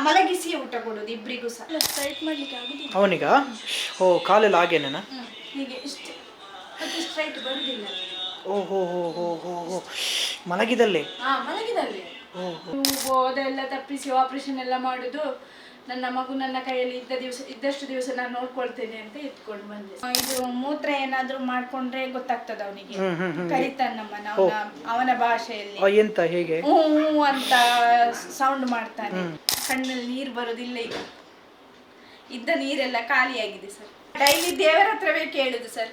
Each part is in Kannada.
ಮಲಗಿಸಿ ಊಟ ಕೊಡೋದು ಇಬ್ರಿಗೂ ಸಹ. ಸ್ಟ್ರೈಟ್ ಮಾಡ್ಲಿಕ್ಕೆ ಆಗುದಿಲ್ಲ. ಅವನಿಗ? ಓ ಕಾಲೆಲ್ಲ ಹಾಗೇನ ಹ್ಮ್. ಹೀಗೆ ಇಷ್ಟು. ಮತ್ತೆ ಸ್ಟ್ರೈಟ್ ಬರುದಿಲ್ಲ ಓ ಹೋ ಹೋ ಹೋ ಹೋ. ಹೋ ಮಲಗಿದಲ್ಲಿ. ಹಾ ಮಲಗಿದಲ್ಲಿ ಅದೆಲ್ಲ ತಪ್ಪಿಸಿ ಆಪರೇಷನ್ ಎಲ್ಲ ಮಾಡುದು. ನನ್ನ ಮಗು ನನ್ನ ಕೈಯಲ್ಲಿ ಇದ್ದ ದಿವಸ ಇದ್ದಷ್ಟು ದಿವಸ ನಾನು ನೋಡ್ಕೊಳ್ತೇನೆ ಅಂತ ಎತ್ಕೊಂಡು ಬಂದೆ. ಆ, ಇದು ಮೂತ್ರ ಏನಾದ್ರೂ ಮಾಡ್ಕೊಂಡ್ರೆ ಗೊತ್ತಾಗ್ತದ ಅವನಿಗೆ. ಹ್ಮ್ ಹ್ಮ್ ಹ್ಮ್ ಕರಿತಾನ ನಮ್ಮನ್ನ ಅವನ ಅವನ ಭಾಷೆಯಲ್ಲಿ. ಆ, ಎಂತ ಹೇಗೆ? ಹ್ಞೂ ಹ್ಞೂ ಅಂತ ಸೌಂಡ್ ಮಾಡ್ತಾನೆ. ಕಣ್ಣಲ್ಲಿ ನೀರು ಬರೋದಿಲ್ಲ ಈಗ. ಇದ್ದ ನೀರೆಲ್ಲ ಖಾಲಿಯಾಗಿದೆ ಸರ್. ಡೈಲಿ ದೇವರ ಹತ್ರವೇ ಕೇಳುದು ಸರ್.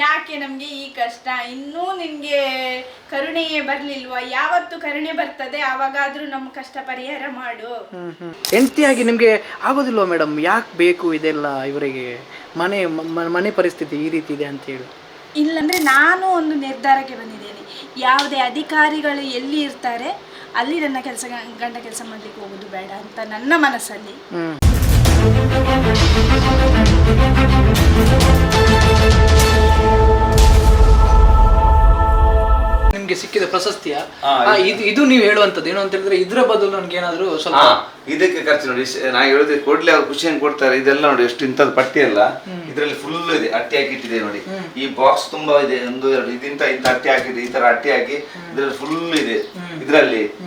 ಯಾಕೆ ನಮ್ಗೆ ಈ ಕಷ್ಟ? ಇನ್ನೂ ನಿನ್ಗೆ ಕರುಣೆಯೇ ಬರ್ಲಿಲ್ವಾ? ಯಾವತ್ತು ಕರುಣೆ ಬರ್ತದೆ ಅವಾಗಾದ್ರೂ ನಮ್ಮ ಕಷ್ಟ ಪರಿಹಾರ ಮಾಡು. ಹೆಂಡತಿಯಾಗಿ ನಿಮಗೆ ಆಗೋದಿಲ್ವಾ ಮೇಡಮ್? ಯಾಕೆ ಬೇಕು ಇದೆಲ್ಲ ಇವರಿಗೆ? ಮನೆ ಮನೆ ಪರಿಸ್ಥಿತಿ ಈ ರೀತಿ ಇದೆ ಅಂತ ಹೇಳಿ. ಇಲ್ಲಂದ್ರೆ ನಾನು ಒಂದು ನಿರ್ಧಾರಕ್ಕೆ ಬಂದಿದ್ದೇನೆ. ಯಾವುದೇ ಅಧಿಕಾರಿಗಳು ಎಲ್ಲಿ ಇರ್ತಾರೆ ಅಲ್ಲಿ ನನ್ನ ಕೆಲಸ ಗಂಡ ಕೆಲಸ ಮಾಡ್ಲಿಕ್ಕೆ ಹೋಗೋದು ಬೇಡ ಅಂತ ನನ್ನ ಮನಸ್ಸಲ್ಲಿ. ನಿಮ್ಗೆ ಸಿಕ್ಕಿದ ಪ್ರಶಸ್ತಿಯ? ಆ, ಇದು ಇದು ನೀವು ಹೇಳುವಂತದ್ದು ಏನು ಅಂತ ಹೇಳಿದ್ರೆ ಇದ್ರ ಬದಲು ನನ್ಗೆ ಏನಾದ್ರು ಸ್ವಲ್ಪ ಹಾ ಇದಕ್ಕೆ ಖರ್ಚು ನೋಡಿ ಇಸ್- ನಾ ಹೇಳಿದ್ರೆ ಕೊಡ್ಲಿ ಅವ್ರು ಖುಷಿಯನ್ನು ಕೊಡ್ತಾರೆ. ಇದೆಲ್ಲ ನೋಡಿ ಎಷ್ಟು ಇಂಥದ್ದು ಪಟ್ಟಿ ಅಲ್ಲ. ಇದರಲ್ಲಿ ಫುಲ್ ಇದೆ ಅಟ್ಟಿ ಹಾಕಿಟ್ಟಿದೆ ನೋಡಿ. ಈ ಬಾಕ್ಸ್ ತುಂಬಾ ಇದೆ ಒಂದು ಎರಡು ಇದಿಂತ ಇಂತ ಅಟ್ಟಿ ಹಾಕಿದೆ ಈ ತರ ಅಟ್ಟಿ ಹಾಕಿ ಇದ್ರಲ್ಲಿ ಫುಲ್ ಇದೆ.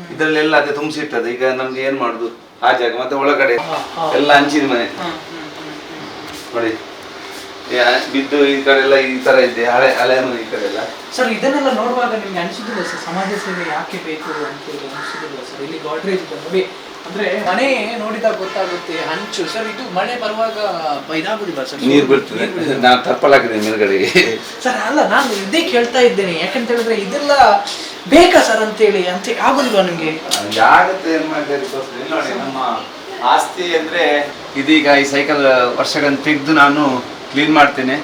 ಇದರಲ್ಲಿ ಎಲ್ಲ ಅದೇ ತುಂಬಿಸಿಟ್ಟದೆ ಈಗ ನಮ್ಗೆ ಏನ್ ಮಾಡುದು? ಆ ಜಾಗ ಮತ್ತೆ ಒಳಗಡೆ ಎಲ್ಲ ಹಂಚಿದ ಮನೆ. ನೋಡಿ. ಬಿದ್ದು ಈ ಕಡೆ ಎಲ್ಲ ಈ ತರ ಇದೆ ಹಳೆ ಹಳೆ ಮನೆ ಈ ಕಡೆ ಎಲ್ಲ ಸರ್ ಇದನ್ನೆಲ್ಲ ನೋಡುವಾಗ ನಿಮ್ಗೆ ಅನಿಸುದಿಲ್ಲ ಸರ್? ಸಮಾಜ ಸೇವೆ ಯಾಕೆ ಬೇಕು ಅಂತ ಹೇಳಿ ಅನಿಸುದಿಲ್ಲ ಸರ್? ಇಲ್ಲಿ ಗಾಡ್ರೇಜ್ ಇದೆ ನೋಡಿ. ಅಂದ್ರೆ ಮನೆ ನೋಡಿದಾಗ ಗೊತ್ತಾಗುತ್ತೆ ಹಂಚು. ಸರ್ ಇದು ಮಳೆ ಬರುವಾಗ ಇದಾಗುದಿಲ್ಲ ಸರ್? ನೀರು ಬೀಳ್ತದೆ. ನಾನು ತಪ್ಪಲಾಗಿದೆ ಮೇಲ್ಗಡೆ. ಸರ್ ಅಲ್ಲ ನಾನು ಇದೇ ಕೇಳ್ತಾ ಇದ್ದೇನೆ. ಯಾಕಂತ ಹೇಳಿದ್ರೆ ಇದೆಲ್ಲ ಬೇಕಾ ಸರ್ ಅಂತೇಳಿ ಅಂತ ಆಗುದಿಲ್ವಾ ನಿಮ್ಗೆ? ಆಗುತ್ತೆ ನೋಡಿ ನಮ್ಮ ಆಸ್ತಿ ಅಂದ್ರೆ ಇದೀಗ ಈ ಸೈಕಲ್ ವರ್ಷಗಳನ್ನು ತೆಗೆದು ನಾನು ಕ್ಲೀನ್ ಮಾಡ್ತೀನಿ.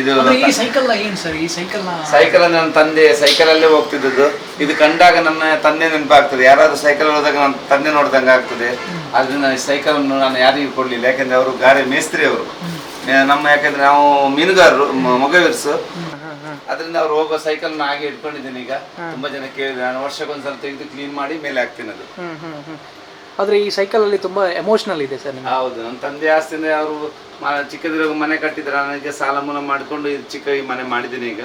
ಇದು ಈ ಸೈಕಲ್ ಏನು ಸರ್ ಈ ಸೈಕಲ್ ಸೈಕಲ್ ನನ್ನ ತಂದೆ ಸೈಕಲ್ ಅಲ್ಲೇ ಹೋಗ್ತಿದ್ದದ್ದು. ಇದು ಕಂಡಾಗ ನನ್ನ ತಂದೆ ನೆನಪಾಗ್ತದೆ. ಯಾರಾದ್ರೂ ಸೈಕಲ್ ಹೋದಾಗ ನನ್ನ ತಂದೆ ನೋಡ್ದಂಗೆ ಆಗ್ತದೆ. ಅದನ್ನ ಈ ಸೈಕಲ್ ಅನ್ನು ನಾನು ಯಾರಿಗೂ ಕೊಡ್ಲಿಲ್ಲ. ಯಾಕಂದ್ರೆ ಅವರು ಗಾರೆ ಮೇಸ್ತ್ರಿ ಅವರು. ನಮ್ಮ ಯಾಕಂದ್ರೆ ನಾವು ಮೀನುಗಾರರು ಮೊಗವೀರ್ಸು. ಅದರಿಂದ ಅವ್ರು ಹೋಗೋ ಸೈಕಲ್ ಹಾಗೆ ಇಟ್ಕೊಂಡಿದ್ದೀನಿ ಈಗ. ತುಂಬಾ ಜನ ಕೇಳಿದ್ರೆ ನಾನು ವರ್ಷಕ್ಕೊಂದ್ಸಲ ತೆಗೆದು ಕ್ಲೀನ್ ಮಾಡಿ ಮೇಲೆ ಹಾಕ್ತೀನಿ ಅದು. ಆದ್ರೆ ಈ ಸೈಕಲ್ ಅಲ್ಲಿ ತುಂಬಾ ಎಮೋಷನಲ್ ಇದೆ ಸರ್ ಹೌದು. ನನ್ನ ತಂದೆ ಆಸ್ತಿಯಿಂದ ಅವರು ಚಿಕ್ಕದಿರುವಾಗ ಮನೆ ಕಟ್ಟಿದ್ರೆ ನನಗೆ ಸಾಲ ಮೂಲ ಮಾಡಿಕೊಂಡು ಚಿಕ್ಕ ಈ ಮನೆ ಮಾಡಿದ್ದೀನಿ ಈಗ.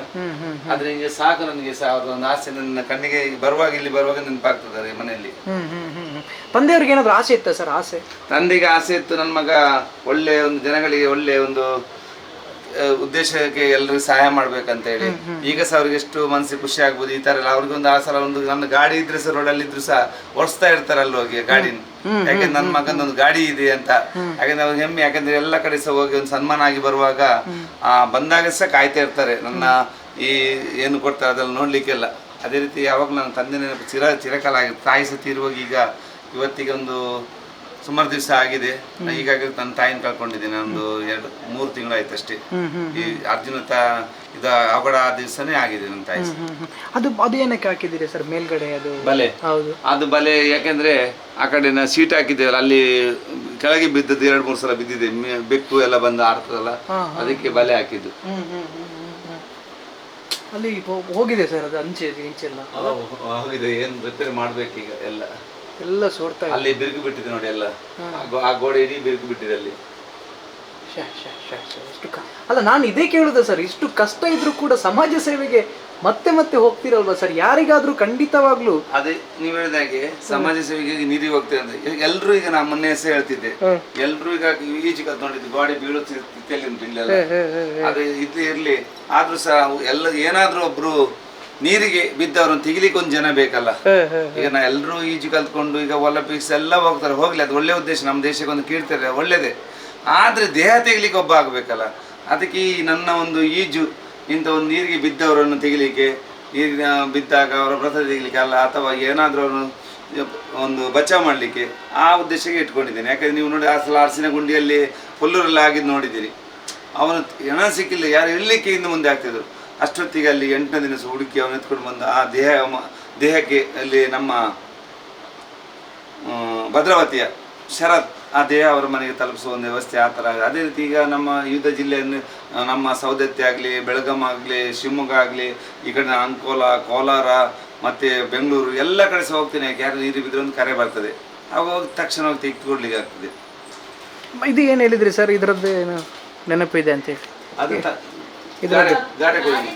ಆದ್ರೆ ಈಗ ಸಾಕು ನನಗೆ ಸಹ ಅವ್ರ ಒಂದು ಆಸೆ ನನ್ನ ಕಣ್ಣಿಗೆ ಬರುವಾಗ ಇಲ್ಲಿ ಬರುವಾಗ ನೆನಪಾಗ್ತದೆ ಮನೆಯಲ್ಲಿ. ತಂದೆಯವ್ರಿಗೆ ಏನಾದ್ರು ಆಸೆ ಇತ್ತ ಸರ್ ಆಸೆ? ತಂದೆಗೆ ಆಸೆ ಇತ್ತು ನನ್ನ ಮಗ ಒಳ್ಳೆ ಒಂದು ಜನಗಳಿಗೆ ಒಳ್ಳೆ ಒಂದು ಉದ್ದೇಶಕ್ಕೆ ಎಲ್ಲರಿಗೂ ಸಹಾಯ ಮಾಡ್ಬೇಕಂತ ಹೇಳಿ ಈಗ ಸಹ ಅವ್ರಿಗೆ ಎಷ್ಟು ಮನಸ್ಸಿಗೆ ಖುಷಿ ಆಗ್ಬೋದು ಈ ತರ ಎಲ್ಲ. ಅವ್ರಿಗೆ ಒಂದು ಆ ಸಲ ಒಂದು ನನ್ನ ಗಾಡಿ ಇದ್ರೆ ಸಹ ರೋಡಲ್ಲಿ ಇದ್ರು ಸಹ ಓಡಿಸ್ತಾ ಇರ್ತಾರೆ ಅಲ್ಲಿ ಹೋಗಿ ಗಾಡಿನ. ಯಾಕಂದ್ರೆ ನನ್ನ ಮಗನ ಒಂದು ಗಾಡಿ ಇದೆ ಅಂತ. ಯಾಕಂದ್ರೆ ಅವ್ರಿಗೆ ಹೆಮ್ಮೆ ಯಾಕಂದ್ರೆ ಎಲ್ಲ ಕಡೆ ಸಹ ಹೋಗಿ ಒಂದು ಸನ್ಮಾನ ಆಗಿ ಬರುವಾಗ ಆ ಬಂದಾಗ ಸಹ ಕಾಯ್ತಾ ಇರ್ತಾರೆ. ನನ್ನ ಈ ಏನು ಕೊಡ್ತಾರೆ ಅದೆಲ್ಲ ನೋಡ್ಲಿಕ್ಕೆಲ್ಲ. ಅದೇ ರೀತಿ ಯಾವಾಗ ನನ್ನ ತಂದೆ ನೆನಪು ಚಿರ ಚಿರಕಾಲ ಆಗಿದೆ. ತಾಯಿ ಸತಿ ಇರುವಾಗ ಈಗ ಇವತ್ತಿಗೆ ಒಂದು ಸುಮಾರು ದಿವಸ ಆಗಿದೆ. ಈಗಾಗಲೇ ನನ್ನ ತಾಯಿನ ಕಳ್ಕೊಂಡಿದ್ದೀನಿ. ಒಂದು ಎರಡು ಮೂರು ತಿಂಗಳಾಯ್ತು ಅಷ್ಟೇ ಈ ಅರ್ಜುನ ತ ಇದು ಅವಘಡ ದಿವಸನೇ ಆಗಿದೆ ನನ್ನ ತಾಯಿ. ಸಹ. ಅದು ಅದು ಏನಕ್ಕೆ ಹಾಕಿದ್ದೀರಿ ಸರ್ ಮೇಲ್ಗಡೆ ಅದು? ಬಲೆ. ಹೌದು. ಅದು ಬಲೆ ಯಾಕೆಂದ್ರೆ ಆ ಕಡೆ ನಾ ಸೀಟ್ ಹಾಕಿದ್ದೇವಲ್ಲ ಅಲ್ಲಿ ಕೆಳಗೆ ಬಿದ್ದದ್ದು ಎರಡು ಮೂರು ಸಲ ಬಿದ್ದಿದೆ. ಮೆ- ಬೆಕ್ಕು ಎಲ್ಲ ಬಂದು ಆಡ್ತದಲ್ಲ ಅದಕ್ಕೆ ಬಲೆ ಹಾಕಿದ್ದು. ಹ್ಮ್ ಹ್ಮ್ ಹ್ಮ್ ಹ್ಮ್ ಹ್ಮ್. ಅಲ್ಲಿ ಹೋ- ಹೋಗಿದೆ ಸರ್ ಅದು ಅಂಚೆ ಇಂಚೆಲ್ಲ ಹೋಗಿದೆ. ಏನು ರಿಪೇರಿ ಮಾಡ್ಬೇಕೀಗ ಎಲ್ಲ. ಎಲ್ಲ ಸೋರ್ತಾ ಇದೆ. ಅಲ್ಲಿ ಬಿರುಕು ಬಿಟ್ಟಿದೆ ನೋಡಿ ಎಲ್ಲ. ಆ ಗೋ- ಆ ಗೋಡೆ ಇಡೀ ಬಿರುಕು ಬಿಟ್ಟಿದೆ ಅಲ್ಲಿ. ಎಷ್ಟು ಅಲ್ಲ ನಾನು ಇದೇ ಕೇಳುದ ಸರ್ ಇಷ್ಟು ಕಷ್ಟ ಇದ್ರೂ ಕೂಡ ಸಮಾಜ ಸೇವೆಗೆ ಮತ್ತೆ ಮತ್ತೆ ಹೋಗ್ತಿರಲ್ವಾ ಸರ್? ಯಾರಿಗಾದ್ರೂ ಖಂಡಿತವಾಗ್ಲೂ ಅದೇ ನೀವ್ ಹೇಳಿದಾಗೆ ಸಮಾಜ ಸೇವೆಗೆ ನಿಧಿ ಹೋಗ್ತೇವೆ ಅಂತ. ಎಲ್ರು ಈಗ ನಾ ಮೊನ್ನೆ ಹೆಸರು ಹೇಳ್ತಿದ್ದೆ. ಎಲ್ರು ಈಗ ಈಜು ನೋಡಿದ್ದು ಗಾಡಿ ಉಂಟು ಇಲ್ಲೆಲ್ಲ. ಅದು ಇದು ಇರ್ಲಿ ಆದ್ರೂ ಸಹ ಎಲ್ಲ ಏನಾದ್ರೂ ಒಬ್ರು ನೀರಿಗೆ ಬಿದ್ದವ್ರನ್ನ ತೆಗಿಲಿಕ್ಕೆ ಒಂದು ಜನ ಬೇಕಲ್ಲ. ಈಗ ನಾ ಎಲ್ಲರೂ ಈಜು ಕಲ್ತ್ಕೊಂಡು ಈಗ ಒಲಿಂಪಿಕ್ಸ್ ಎಲ್ಲ ಹೋಗ್ತಾರೆ ಹೋಗ್ಲಿ ಅದು ಒಳ್ಳೆ ಉದ್ದೇಶ ನಮ್ಮ ದೇಶಕ್ಕೆ ಒಂದು ಕೀರ್ತಾರೆ ಒಳ್ಳೇದೇ. ಆದ್ರೆ ದೇಹ ತೆಗಿಲಿಕ್ಕೆ ಒಬ್ಬ ಆಗಬೇಕಲ್ಲ? ಅದಕ್ಕೆ ಈ ನನ್ನ ಒಂದು ಈಜು, ಇಂಥ ಒಂದು ನೀರಿಗೆ ಬಿದ್ದವರನ್ನು ತೆಗಿಲಿಕ್ಕೆ, ನೀರಿನ ಬಿದ್ದಾಗ ಅವರ ವ್ರತ ತೆಗಿಲಿಕ್ಕೆ ಅಲ್ಲ, ಅಥವಾ ಏನಾದರೂ ಒಂದು ಬಚಾವ್ ಮಾಡಲಿಕ್ಕೆ ಆ ಉದ್ದೇಶಕ್ಕೆ ಇಟ್ಕೊಂಡಿದ್ದೇನೆ. ಯಾಕಂದ್ರೆ ನೀವು ನೋಡಿ, ಆ ಸಲ ಅರಸಿನ ಗುಂಡಿಯಲ್ಲಿ ಹುಲ್ಲೂರಲ್ಲಿ ಆಗಿದ್ದು ನೋಡಿದ್ದೀರಿ. ಅವನು ಹೆಣ ಸಿಕ್ಕಿಲ್ಲ, ಯಾರು ಎಲ್ಲಿಕ್ಕೆ ಇನ್ನು ಮುಂದೆ ಆಗ್ತಿದ್ರು. ಅಷ್ಟೊತ್ತಿಗೆ ಅಲ್ಲಿ ಎಂಟನೇ ದಿನ ಹುಡುಕಿ ಅವನು ಎತ್ಕೊಂಡು ಬಂದು ಆ ದೇಹ, ದೇಹಕ್ಕೆ ಅಲ್ಲಿ ನಮ್ಮ ಭದ್ರಾವತಿಯ ಶರತ್ ಆ ದೇಹ ಅವರ ಮನೆಗೆ ತಲುಪಿಸುವ ಒಂದು ವ್ಯವಸ್ಥೆ ಆ ಥರ. ಅದೇ ರೀತಿ ಈಗ ನಮ್ಮ ವಿವಿಧ ಜಿಲ್ಲೆಯನ್ನು ನಮ್ಮ ಸೌದತ್ತಿ ಆಗಲಿ ಬೆಳಗಾಂ ಆಗಲಿ ಶಿವಮೊಗ್ಗ ಆಗಲಿ ಈ ಕಡೆ ಅಂಕೋಲ ಕೋಲಾರ ಮತ್ತು ಬೆಂಗಳೂರು ಎಲ್ಲ ಕಡೆ ಸಹ ಹೋಗ್ತೀನಿ. ಯಾಕೆ? ಯಾರು ನೀರು ಬಿದ್ದರೆ ಒಂದು ಕರೆ ಬರ್ತದೆ. ಅವಾಗ ತಕ್ಷಣ ಹೋಗಿ ತೆಗೆದುಕೊಡ್ಲಿಕ್ಕೆ ಆಗ್ತದೆ. ಇದು ಏನು ಹೇಳಿದ್ರಿ ಸರ್? ಇದರದ್ದು ಏನು ನೆನಪಿದೆ ಅಂತೇಳಿ ಅದು ಗಾಡಿ ಹೋಗಿ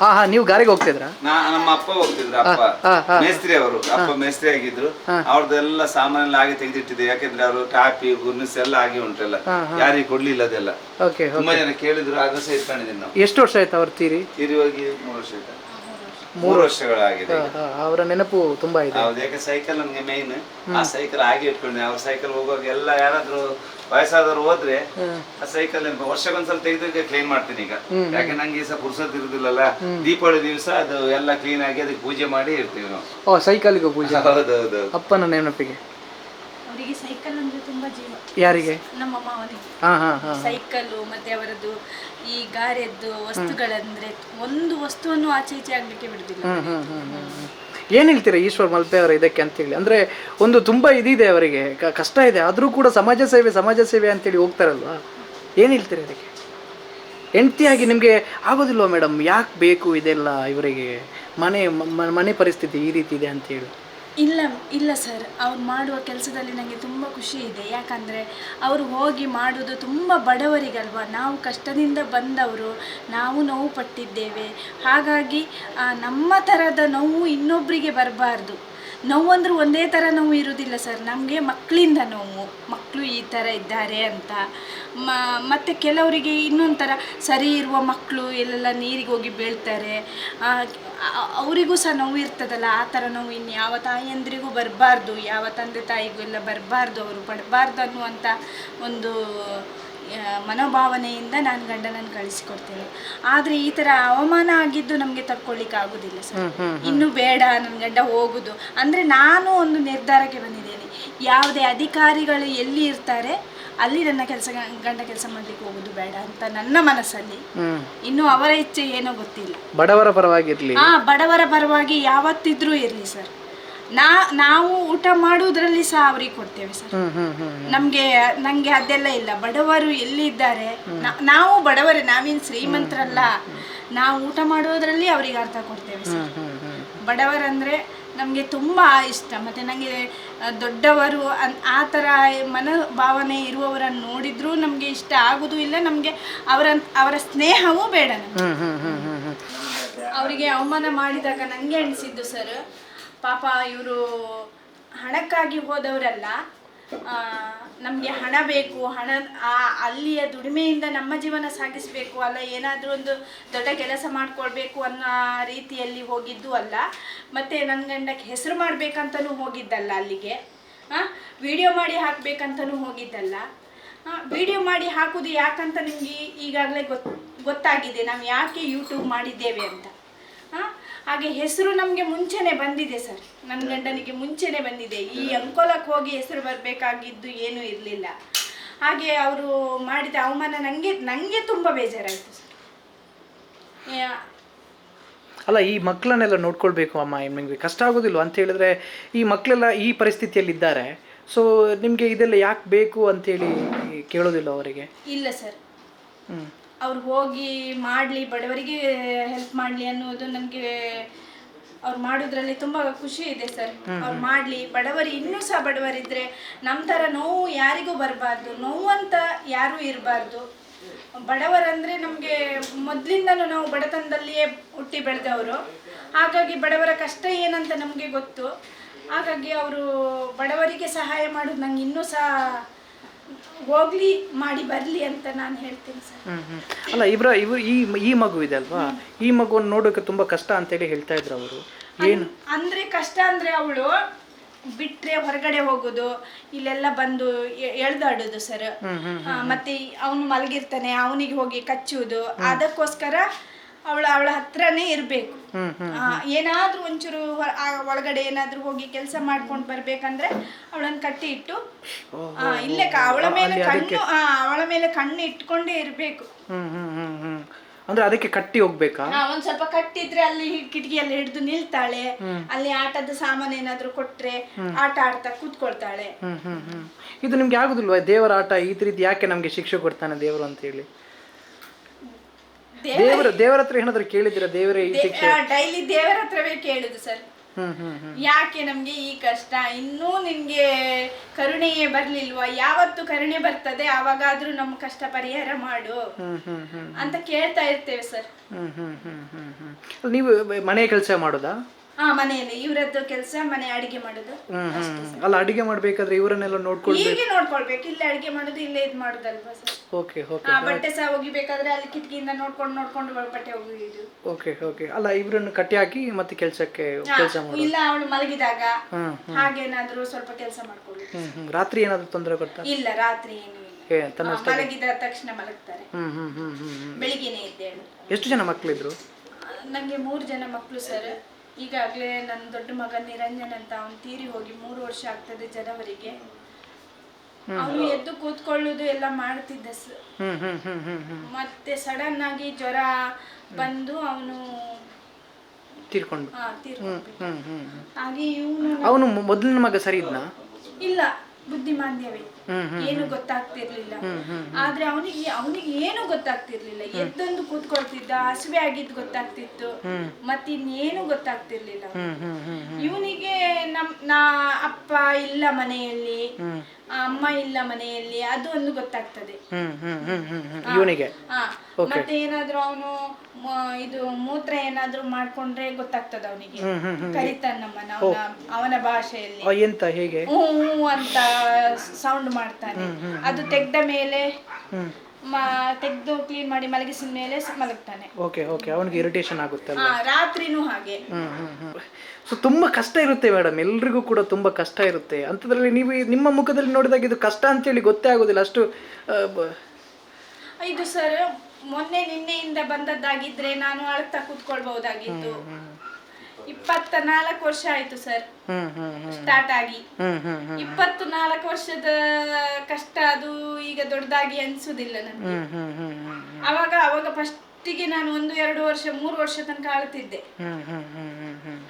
ಹಾಂ ಹಾ ನೀವು ಗಾರಿಗೆ ಹೋಗ್ತಿದ್ರ? ನಾ ನಮ್ಮ ಅಪ್ಪ ಹೋಗ್ತಿದ್ರ ಅಪ್ಪ. ಹಾ, ಹಾ. ಮೇಸ್ತ್ರಿ ಅವರು. ಅಪ್ಪ ಮೇಸ್ತ್ರಿ ಆಗಿದ್ರು. ಅವ್ರದ್ದೆಲ್ಲ ಸಾಮಾನೆಲ್ಲ ಆಗಿ ತೆಗೆದಿಟ್ಟಿದೆ ಯಾಕಂದ್ರೆ ಅವರು ಟಾಪಿ ಗುರ್ನಿಸ್ ಎಲ್ಲ ಆಗಿ ಉಂಟಲ್ಲ. ಯಾರಿಗೆ ಕೊಡ್ಲಿಲ್ಲ ಅದೆಲ್ಲ. ಓಕೆ ತುಂಬಾ ಜನ ಕೇಳಿದ್ರು ಆಗ ಸಹ ಇಟ್ಕೊಂಡಿದ್ದೀನಿ ನಾವು. ಎಷ್ಟು ವರ್ಷ ಆಯ್ತು ಅವ್ರ ತೀರಿ? ತೀರಿ ಹೋಗಿ ಮೂರು ವರ್ಷ ಆಯ್ತಾ? ಮೂರು ವರ್ಷಗಳಾಗಿದೆ ಹಾಂ ಅವರ ನೆನಪು ತುಂಬಾ ಇದೆ. ಹೌದು ಯಾಕೆ ಸೈಕಲ್ ನಮ್ಗೆ ಮೇನ್ ಆ ಸೈಕಲ್ ಆಗಿ ಇಟ್ಕೊಂಡೆ. ಅವ್ರ ಸೈಕಲ್ ಹೋಗುವಾಗ ಎಲ್ಲ ಯಾರಾದ್ರು ವಯಸ್ಸಾದವ್ರು ಹೋದ್ರೆ ಆ ಸೈಕಲ್ ವರ್ಷಕ್ಕೊಂದ್ಸಲ ತೆಗೆದು ಕ್ಲೀನ್ ಮಾಡ್ತೀನಿ ಈಗ. ಯಾಕೆ ನಂಗೆ ಈ ಸಹ ಪುರ್ಸತ್ ಇರುದಿಲ್ಲಲ್ಲ ದೀಪಾವಳಿ ದಿವಸ ಅದು ಎಲ್ಲ ಕ್ಲೀನ್ ಆಗಿ ಅದಕ್ಕೆ ಪೂಜೆ ಮಾಡಿ ಇರ್ತೀವಿ ನಾವು. ಓ ಸೈಕಲ್ಗೆ ಪೂಜೆ. ಹೌದೌದು. ಅಪ್ಪನ ನೆನಪಿಗೆ. ಅವರಿಗೆ ಸೈಕಲ್ ಅಂದ್ರೆ ತುಂಬಾ ಜೀವ. ಯಾರಿಗೆ? ನಮ್ಮ ಮಾವನಿಗೆ ಹಾ ಹಾ ಹಾಂ. ಸೈಕಲ್ಲು ಮತ್ತೆ ಅವರದ್ದು ಈ ಗಾರೆದ್ದು ವಸ್ತುಗಳಂದ್ರೆ ಒಂದು ವಸ್ತುವನ್ನು ಆಚೆ ಈಚೆ ಆಗ್ಲಿಕ್ಕೆ ಬಿಡುದಿಲ್ಲ. ಏನ್ ಹೇಳ್ತೀರಾ ಈಶ್ವರ್ ಮಲ್ಪೆ ಅವರ ಇದಕ್ಕೆ ಅಂತೇಳಿ ಅಂದ್ರೆ ಒಂದು ತುಂಬಾ ಇದಿದೆ ಅವರಿಗೆ ಕಷ್ಟ ಇದೆ. ಆದ್ರೂ ಕೂಡ ಸಮಾಜ ಸೇವೆ ಸಮಾಜ ಸೇವೆ ಅಂತೇಳಿ ಹೋಗ್ತಾರಲ್ವಾ? ಏನ್ ಹೇಳ್ತೀರಾ ಇದಕ್ಕೆ? ಹೆಂಡತಿಯಾಗಿ ನಿಮಗೆ ಆಗೋದಿಲ್ವಾ ಮೇಡಮ್? ಯಾಕೆ ಬೇಕು ಇದೆಲ್ಲ ಇವರಿಗೆ? ಮನೆ, ಮ- ಮನೆ ಪರಿಸ್ಥಿತಿ ಈ ರೀತಿ ಇದೆ ಅಂತೇಳಿ ಇಲ್ಲ ಇಲ್ಲ ಸರ್ ಅವ್ರು ಮಾಡುವ ಕೆಲಸದಲ್ಲಿ ನನಗೆ ತುಂಬ ಖುಷಿ ಇದೆ. ಯಾಕಂದರೆ ಅವರು ಹೋಗಿ ಮಾಡೋದು ತುಂಬ ಬಡವರಿಗಲ್ವ? ನಾವು ಕಷ್ಟದಿಂದ ಬಂದವರು, ನಾವು ನೋವು ಪಟ್ಟಿದ್ದೇವೆ. ಹಾಗಾಗಿ ನಮ್ಮ ಥರದ ನೋವು ಇನ್ನೊಬ್ಬರಿಗೆ ಬರಬಾರ್ದು. ನೋವಂದ್ರೂ ಒಂದೇ ಥರ ನೋವು ಇರೋದಿಲ್ಲ ಸರ್. ನಮಗೆ ಮಕ್ಕಳಿಂದ ನೋವು ಮಕ್ಕಳು ಈ ಥರ ಇದ್ದಾರೆ ಅಂತ. ಮ, ಮತ್ತು ಕೆಲವರಿಗೆ ಇನ್ನೊಂದು ಥರ ಸರಿ ಇರುವ ಮಕ್ಕಳು ಎಲ್ಲೆಲ್ಲ ನೀರಿಗೆ ಹೋಗಿ ಬೀಳ್ತಾರೆ. ಅವರಿಗೂ ಸಹ ನೋವು ಇರ್ತದಲ್ಲ, ಆ ಥರ ನೋವು ಇನ್ನು ಯಾವ ತಾಯಿಯಂದ್ರಿಗೂ ಬರಬಾರ್ದು, ಯಾವ ತಂದೆ ತಾಯಿಗೂ ಎಲ್ಲ ಬರಬಾರ್ದು, ಅವರು ಪಡಬಾರ್ದು ಅನ್ನುವಂಥ ಒಂದು ಮನೋಭಾವನೆಯಿಂದ ನಾನು ಗಂಡನನ್ನು ಕಳಿಸಿಕೊಡ್ತೇನೆ. ಆದರೆ ಈ ಥರ ಅವಮಾನ ಆಗಿದ್ದು ನಮಗೆ ತಕ್ಕೊಳ್ಳಿಕ್ಕೆ ಆಗೋದಿಲ್ಲ ಸರ್. ಇನ್ನು ಬೇಡ ನನ್ನ ಗಂಡ ಹೋಗುದು. ಅಂದರೆ ನಾನು ಒಂದು ನಿರ್ಧಾರಕ್ಕೆ ಬಂದಿದ್ದೇನೆ. ಯಾವುದೇ ಅಧಿಕಾರಿಗಳು ಎಲ್ಲಿ ಇರ್ತಾರೆ ಅಲ್ಲಿ ನನ್ನ ಕೆಲಸ ಗಂಡ ಕೆಲಸ ಮಾಡ್ಲಿಕ್ಕೆ ಹೋಗೋದು ಬೇಡ ಅಂತ ನನ್ನ ಮನಸ್ಸಲ್ಲಿ. ಇನ್ನು ಅವರ ಇಚ್ಛೆ ಏನೋ ಗೊತ್ತಿಲ್ಲ. ಬಡವರ ಪರವಾಗಿ ಆ ಬಡವರ ಪರವಾಗಿ ಯಾವತ್ತಿದ್ರೂ ಇರಲಿ ಸರ್. ನಾ ನಾವು ಊಟ ಮಾಡುವುದರಲ್ಲಿ ಸಹ ಅವ್ರಿಗೆ ಕೊಡ್ತೇವೆ ಸರ್. ನಮ್ಗೆ ನಂಗೆ ಅದೆಲ್ಲ ಇಲ್ಲ. ಬಡವರು ಎಲ್ಲಿದ್ದಾರೆ? ನಾ- ನಾವು ಬಡವರೇ ನಾವೇನ್ ಶ್ರೀಮಂತರಲ್ಲ. ನಾವು ಊಟ ಮಾಡೋದ್ರಲ್ಲಿ ಅವರಿಗೆ ಅರ್ಥ ಕೊಡ್ತೇವೆ ಸರ್. ಬಡವರಂದ್ರೆ ನಮಗೆ ತುಂಬಾ ಇಷ್ಟ. ಮತ್ತೆ ನಂಗೆ ದೊಡ್ಡವರು ಅನ್ ಆ ಥರ ಮನೋಭಾವನೆ ಇರುವವರನ್ನು ನೋಡಿದ್ರೂ ನಮಗೆ ಇಷ್ಟ ಆಗೋದು ಇಲ್ಲ. ನಮಗೆ ಅವರ ಅವರ ಸ್ನೇಹವೂ ಬೇಡ ನಮ್ಗೆ. ಅವರಿಗೆ ಅವಮಾನ ಮಾಡಿದಾಗ ನಂಗೆ ಅನಿಸಿದ್ದು ಸರ್ ಪಾಪ ಇವರು ಹಣಕ್ಕಾಗಿ ಹೋದವರಲ್ಲ ನಮಗೆ ಹಣ ಬೇಕು ಹಣ ಆ ಅಲ್ಲಿಯ ದುಡಿಮೆಯಿಂದ ನಮ್ಮ ಜೀವನ ಸಾಗಿಸಬೇಕು ಅಲ್ಲ ಏನಾದರೂ ಒಂದು ದೊಡ್ಡ ಕೆಲಸ ಮಾಡಿಕೊಳ್ಬೇಕು ಅನ್ನೋ ರೀತಿಯಲ್ಲಿ ಹೋಗಿದ್ದು ಅಲ್ಲ. ಮತ್ತು ನನ್ನ ಗಂಡಕ್ಕೆ ಹೆಸರು ಮಾಡಬೇಕಂತಲೂ ಹೋಗಿದ್ದಲ್ಲ ಅಲ್ಲಿಗೆ. ವಿಡಿಯೋ ಮಾಡಿ ಹಾಕಬೇಕಂತಲೂ ಹೋಗಿದ್ದಲ್ಲ. ವಿಡಿಯೋ ಮಾಡಿ ಹಾಕೋದು ಯಾಕಂತ ನಿಮಗೆ ಈಗಾಗಲೇ ಗೊತ್ ಗೊತ್ತಾಗಿದೆ ನಾವು ಯಾಕೆ ಯೂಟ್ಯೂಬ್ ಮಾಡಿದ್ದೇವೆ ಅಂತ. ಆ, ಹಾಗೆ ಹೆಸರು ನಮಗೆ ಮುಂಚೆನೆ ಬಂದಿದೆ ಸರ್. ನನ್ನ ಗಂಡನಿಗೆ ಮುಂಚೆನೆ ಬಂದಿದೆ. ಈ ಅಂಕೋಲಕ್ಕೆ ಹೋಗಿ ಹೆಸರು ಬರಬೇಕಾಗಿದ್ದು ಏನೂ ಇರಲಿಲ್ಲ. ಹಾಗೆ ಅವರು ಮಾಡಿದ ಅವಮಾನ ನನಗೆ ನನಗೆ ತುಂಬ ಬೇಜಾರಾಯಿತು ಸರ್. ಅಲ್ಲ ಈ ಮಕ್ಕಳನ್ನೆಲ್ಲ ನೋಡ್ಕೊಳ್ಬೇಕು ಅಮ್ಮ ನಿಮಗೆ ಕಷ್ಟ ಆಗೋದಿಲ್ವ? ಅಂತ ಹೇಳಿದ್ರೆ ಈ ಮಕ್ಕಳೆಲ್ಲ ಈ ಪರಿಸ್ಥಿತಿಯಲ್ಲಿದ್ದಾರೆ ಸೊ ನಿಮಗೆ ಇದೆಲ್ಲ ಯಾಕೆ ಬೇಕು ಅಂತೇಳಿ ಕೇಳೋದಿಲ್ಲ ಅವರಿಗೆ? ಇಲ್ಲ ಸರ್. ಹ್ಞೂ ಅವ್ರು ಹೋಗಿ ಮಾಡಲಿ ಬಡವರಿಗೆ ಹೆಲ್ಪ್ ಮಾಡಲಿ ಅನ್ನೋದು ನಮಗೆ ಅವ್ರು ಮಾಡೋದ್ರಲ್ಲಿ ತುಂಬ ಖುಷಿ ಇದೆ ಸರ್. ಅವ್ರು ಮಾಡಲಿ ಬಡವರು ಇನ್ನೂ ಸಹ ಬಡವರಿದ್ರೆ ನಮ್ಮ ಥರ ನೋವು ಯಾರಿಗೂ ಬರಬಾರ್ದು ನೋವು ಅಂತ ಯಾರೂ ಇರಬಾರ್ದು. ಬಡವರಂದರೆ ನಮಗೆ ಮೊದಲಿಂದನೂ ನಾವು ಬಡತನದಲ್ಲಿಯೇ ಹುಟ್ಟಿ ಬೆಳೆದವರು. ಹಾಗಾಗಿ ಬಡವರ ಕಷ್ಟ ಏನಂತ ನಮಗೆ ಗೊತ್ತು. ಹಾಗಾಗಿ ಅವರು ಬಡವರಿಗೆ ಸಹಾಯ ಮಾಡೋದು ನಂಗೆ ಇನ್ನೂ ಸಹ ಹೋಗ್ಲಿ ಮಾಡಿ ಬರಲಿ ಅಂತ ನಾನು ಹೇಳ್ತೀನಿ ಸರ್. ಅಲ್ಲ ಇವ್ರ ಇವ್ರು ಈ ಈ ಮಗು ಇದೆ ಅಲ್ವಾ? ಈ ಮಗುವನ್ನು ನೋಡೋಕೆ ತುಂಬಾ ಕಷ್ಟ ಅಂತೇಳಿ ಹೇಳ್ತಾ ಇದ್ರು ಅವರು. ಏನು? ಅಂದ್ರೆ ಕಷ್ಟ ಅಂದ್ರೆ ಅವಳು ಬಿಟ್ರೆ ಹೊರಗಡೆ ಹೋಗೋದು ಇಲ್ಲೆಲ್ಲ ಬಂದು ಎಳ್ದಾಡುದು ಎಳ್ದಾಡೋದು ಸರ್. ಮತ್ತೆ ಅವನು ಮಲಗಿರ್ತಾನೆ ಅವನಿಗೆ ಹೋಗಿ ಕಚ್ಚುವುದು ಅದಕ್ಕೋಸ್ಕರ ಅವಳು ಅವಳ ಹತ್ರನೇ ಇರಬೇಕು. ಏನಾದ್ರೂ ಒಂಚೂರು ಒಳಗಡೆ ಏನಾದ್ರೂ ಹೋಗಿ ಕೆಲಸ ಮಾಡ್ಕೊಂಡು ಬರ್ಬೇಕಂದ್ರೆ ಅವಳನ್ನ ಕಟ್ಟಿ ಇಟ್ಟು ಇಲ್ಲೇ ಅವಳ ಮೇಲೆ ಕಣ್ಣು ಅವಳ ಮೇಲೆ ಕಣ್ಣು ಇಟ್ಕೊಂಡೇ ಇರಬೇಕು. ಅಂದ್ರೆ ಅದಕ್ಕೆ ಕಟ್ಟಿ ಹೋಗ್ಬೇಕಾ? ಒಂದ್ ಸ್ವಲ್ಪ ಕಟ್ಟಿದ್ರೆ ಅಲ್ಲಿ ಕಿಟಕಿಯಲ್ಲಿ ಹಿಡಿದು ನಿಲ್ತಾಳೆ. ಅಲ್ಲಿ ಆಟದ ಸಾಮಾನು ಏನಾದ್ರು ಕೊಟ್ರೆ ಆಟ ಆಡ್ತಾ ಕೂತ್ಕೊಳ್ತಾಳೆ. ಹ್ಮ್ ಹ್ಮ್ ಹ್ಮ್. ಇದು ನಿಮ್ಗೆ ಆಗುದಿಲ್ವಾ? ದೇವರ ಆಟ ಈ ರೀತಿ ಯಾಕೆ ನಮ್ಗೆ ಶಿಕ್ಷೆ ಕೊಡ್ತಾನೆ ದೇವರು ಅಂತ ಹೇಳಿ? ದೇವರ. ದೇವರ ಹತ್ರ ಏನಾದ್ರು ಕೇಳಿದಿರ ದೇವರೇ ಈ ಶಿಕ್ಷೆ? ಡೈಲಿ ದೇವರ ಹತ್ರವೇ ಕೇಳುದು ಸರ್. ಯಾಕೆ ನಮ್ಗೆ ಈ ಕಷ್ಟ? ಇನ್ನೂ ನಿನ್ಗೆ ಕರುಣೆಯೇ ಬರ್ಲಿಲ್ವಾ? ಯಾವತ್ತು ಕರುಣೆ ಬರ್ತದೆ ಅವಾಗಾದ್ರೂ ನಮ್ ಕಷ್ಟ ಪರಿಹಾರ ಮಾಡು. ಹ್ಮ್ ಹ್ಮ್ ಹ್ಮ್ ಅಂತ ಕೇಳ್ತಾ ಇರ್ತೇವೆ ಸರ್. ಹ್ಮ್ ಹ್ಮ್ ಹ್ಮ್ ಹ್ಮ್ ಹ್ಮ್. ನೀವು ಮನೆ ಕೆಲಸ ಮಾಡೋದಾ? ಹಾ ಮನೆಯಲ್ಲಿ. ಇವರದ್ದು ಕೆಲಸ ಮನೆ ಅಡಿಗೆ ಮಾಡುದು. ಹ್ಮ್ ಹ್ಮ್. ಅಲ್ಲ ಅಡಿಗೆ ಮಾಡ್ಬೇಕಾದ್ರೆ ಇವರನ್ನೆಲ್ಲ ನೋಡ್ಕೊಳ್ಬೇಕು. ಹೀಗೆ ನೋಡ್ಕೊಳ್ಬೇಕು. ಇಲ್ಲೇ ಅಡಿಗೆ ಮಾಡೋದು ಇಲ್ಲೇ ಇದ್ ಮಾಡೋದಲ್ವಾ ಸರ್? Okay okay. ಆ ಬಟ್ಟೆ ಸಹ ಒಗಿಬೇಕಾದ್ರೆ ಅಲ್ಲಿ ಕಿಟಕಿಯಿಂದ ನೋಡ್ಕೊಂಡು ನೋಡ್ಕೊಂಡು ಬಟ್ಟೆ ಒಗಿದು ಓಕೆ ಓಕೆ. ಅಲ್ಲ ಇವರನ್ನು ಕಟ್ಟಿ ಹಾಕಿ ಮತ್ತೆ ಕೆಲಸಕ್ಕೆ ಕೆಲಸ ಮಾಡಿ ಇಲ್ಲ ಅವಳು ಮಲಗಿದಾಗ ಹ್ಮ್ ಹಾಗೇನಾದ್ರೂ ಸ್ವಲ್ಪ ಕೆಲಸ ಮಾಡ್ಕೊಳ್ಳಿ ಹ್ಮ್ ಹ್ಮ್. ರಾತ್ರಿ ಏನಾದ್ರು ತೊಂದರೆ ಕೊಡ್ತಾ? ಇಲ್ಲ ರಾತ್ರಿ ಏನು ಇಲ್ಲ. ಏ ತನ್ನ ಆ, ಮಲಗಿದ ತಕ್ಷಣ ಮಲಗ್ತಾರೆ. ಹ್ಮ್ ಹ್ಮ್ ಹ್ಮ್ ಹ್ಮ್ ಹ್ಮ್. ಬೆಳಿಗ್ಗೆನೆ ಎದ್ದೇಳು. ಎಷ್ಟು ಜನ ಮಕ್ಕಳಿದ್ರು ನಂಗೆ ಮೂರು ಜನ ಮಕ್ಕಳು ಸರ್. ಈಗಾಗಲೇ ನನ್ನ ದೊಡ್ಡ ಮಗ ನಿರಂಜನ್ ಅಂತ ಅವನು ತೀರಿ ಹೋಗಿ ಮೂರು ವರ್ಷ ಆಗ್ತದೆ ಜನವರಿಗೆ. ಅವನು ಎದ್ದು ಕೂತ್ಕೊಳ್ಳೋದು ಎಲ್ಲ ಮಾಡ್ತಿದ್ದ ಸರ್ ಮತ್ತೆ ಸಡನ್ ಆಗಿ ಜ್ವರ ಬಂದು ಅವನು ತೀರ್ಕೊಂಡು ಹಾಗೆ ಇವನು ಅವನು ಮೊದಲಿನ ಮಗ ಸರಿ ಇದ್ನಾ? ಇಲ್ಲ ಬುದ್ಧಿಮಾಂದ್ಯವೇ. ಏನು ಗೊತ್ತಾಗ್ತಿರ್ಲಿಲ್ಲ. ಆದ್ರೆ ಅವನಿಗೆ ಅವನಿಗೆ ಏನು ಗೊತ್ತಾಗ್ತಿರ್ಲಿಲ್ಲ. ಎದ್ದೊಂದು ಕೂತ್ಕೊಳ್ತಿದ್ದ ಹಸಿವೆ ಆಗಿದ್ ಗೊತ್ತಾಗ್ತಿತ್ತು. ಮತ್ತಿನ್ನೇನು ಗೊತ್ತಾಗ್ತಿರ್ಲಿಲ್ಲ. ಇವನಿಗೆ ನಮ್ ನಾ ಅಪ್ಪ ಇಲ್ಲ ಮನೆಯಲ್ಲಿ ಅಮ್ಮ ಇಲ್ಲ ಮನೆಯಲ್ಲಿ ಅದು ಒಂದು ಗೊತ್ತಾಗ್ತದೆ. ಇವನಿಗೆ? ಮತ್ತೆ ಏನಾದ್ರೂ ಅವನು ಇದು ಮೂತ್ರ ಏನಾದ್ರೂ ಮಾಡ್ಕೊಂಡ್ರೆ ಗೊತ್ತಾಗ್ತದೆ ಅವನಿಗೆ. ಕರಿತಾನ ನಮ್ಮನ ಅವನ ಭಾಷೆಯಲ್ಲಿ. ಹ್ಮ್ ಎಂತ ಹೇಗೆ? ಹ್ಞೂ ಅಂತ ಸೌಂಡ್ ಮಾಡ್ತಾನೆ ಅದು ತೆಗ್ದ ಮೇಲೆ ಮ ತೆಗ್ದು ಕ್ಲೀನ್ ಮಾಡಿ ಮಲಗಿಸಿದ ಮೇಲೆ ಸ- ಮಲಗ್ತಾನೆ. Okay okay. ಅವನಿಗೆ ಇರಿಟೇಷನ್ ಆಗುತ್ತಲ್ಲ ಹಾ ರಾತ್ರಿನೂ ಹಾಗೆ. ಹ್ಮ್ ಹ್ಮ್ ಹ್ಮ್. ಸೊ ತುಂಬಾ ಕಷ್ಟ ಇರುತ್ತೆ ಮೇಡಮ್. ಎಲ್ರಿಗೂ ಕೂಡ ತುಂಬಾ ಕಷ್ಟ ಇರುತ್ತೆ. ಅಂಥದ್ರಲ್ಲಿ ನೀವು ಈ- ನಿಮ್ಮ ಮುಖದಲ್ಲಿ ನೋಡಿದಾಗ ಇದು ಕಷ್ಟ ಅಂತೇಳಿ ಗೊತ್ತೇ ಆಗೋದಿಲ್ಲ. ಅಷ್ಟು ಆ, ಬ- ಇದು ಸರ್ ಮೊನ್ನೆ ನಿನ್ನೆಯಿಂದ ಬಂದದ್ದಾಗಿದ್ರೆ ನಾನು ಅಳ್ತಾ ಕೂತ್ಕೊಳ್ಬಹುದಾಗಿತ್ತು. ಇಪ್ಪತ್ತ ನಾಲ್ಕು ವರ್ಷ ಆಯ್ತು ಸರ್. ಹ್ಮ್ ಹ್ಮ್ ಹ್ಮ್. ಸ್ಟಾರ್ಟ್ ಆಗಿ. ಹ್ಮ್ ಹ್ಮ್ ಹ್ಮ್ ಇಪ್ಪತ್ತು ನಾಲ್ಕು ವರ್ಷದ ಕಷ್ಟ ಅದು ಈಗ ದೊಡ್ಡದಾಗಿ ಅನ್ಸುದಿಲ್ಲ ನನಗೆ ಹ್ಮ್ ಹ್ಮ್ ಹ್ಮ್ ಹ್ಮ್ ಅವಾಗ ಅವಾಗ ಫಸ್ಟಿಗೆ ನಾನು ಒಂದು ಎರಡು ವರ್ಷ ಮೂರು ವರ್ಷ ತನಕ ಆಳ್ತಿದ್ದೆ. ಹ್ಮ್ ಹ್ಮ್ ಹ್ಮ್ ಹ್ಮ್ ಹ್ಮ್.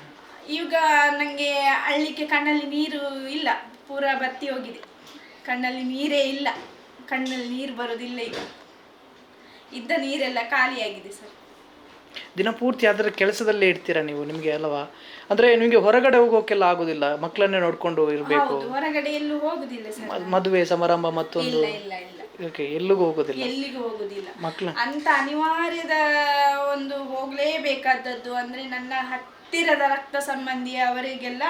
ಈಗ ನನಗೆ ಅಳ್ಳಿಕ್ಕೆ ಕಣ್ಣಲ್ಲಿ ನೀರು ಇಲ್ಲ. ಪೂರ ಬತ್ತಿ ಹೋಗಿದೆ. ಕಣ್ಣಲ್ಲಿ ನೀರೇ ಇಲ್ಲ. ಕಣ್ಣಲ್ಲಿ ನೀರು ಬರೋದಿಲ್ಲ ಈಗ. ಇದ್ದ ನೀರೆಲ್ಲ ಖಾಲಿಯಾಗಿದೆ ಸರ್. ದಿನಪೂರ್ತಿ ಅದರ ಕೆಲಸದಲ್ಲೇ ಇರ್ತೀರಾ ನೀವು ನಿಮಗೆ ಅಲ್ವಾ? ಅಂದ್ರೆ ನಿಮಗೆ ಹೊರಗಡೆ ಹೋಗೋಕೆಲ್ಲ ಆಗೋದಿಲ್ಲ ಮಕ್ಕಳನ್ನೇ ನೋಡ್ಕೊಂಡು ಇರಬೇಕು. ಹೌದು ಹೊರಗಡೆ ಎಲ್ಲೂ ಹೋಗುದಿಲ್ಲ ಸರ್ ಮದುವೆ ಸಮಾರಂಭ ಮತ್ತೊಂದು. ಇಲ್ಲ ಇಲ್ಲ ಇಲ್ಲ. ಓಕೆ ಎಲ್ಲಿಗೂ ಹೋಗೋದಿಲ್ಲ. ಎಲ್ಲಿಗೂ ಹೋಗುದಿಲ್ಲ. ಮಕ್ಕಳ ಅಂತ ಅನಿವಾರ್ಯದ ಒಂದು ಹೋಗ್ಲೇಬೇಕಾದದ್ದು ಅಂದ್ರೆ ನನ್ನ ಹತ್ತಿರದ ರಕ್ತ ಸಂಬಂಧಿ ಅವರಿಗೆಲ್ಲ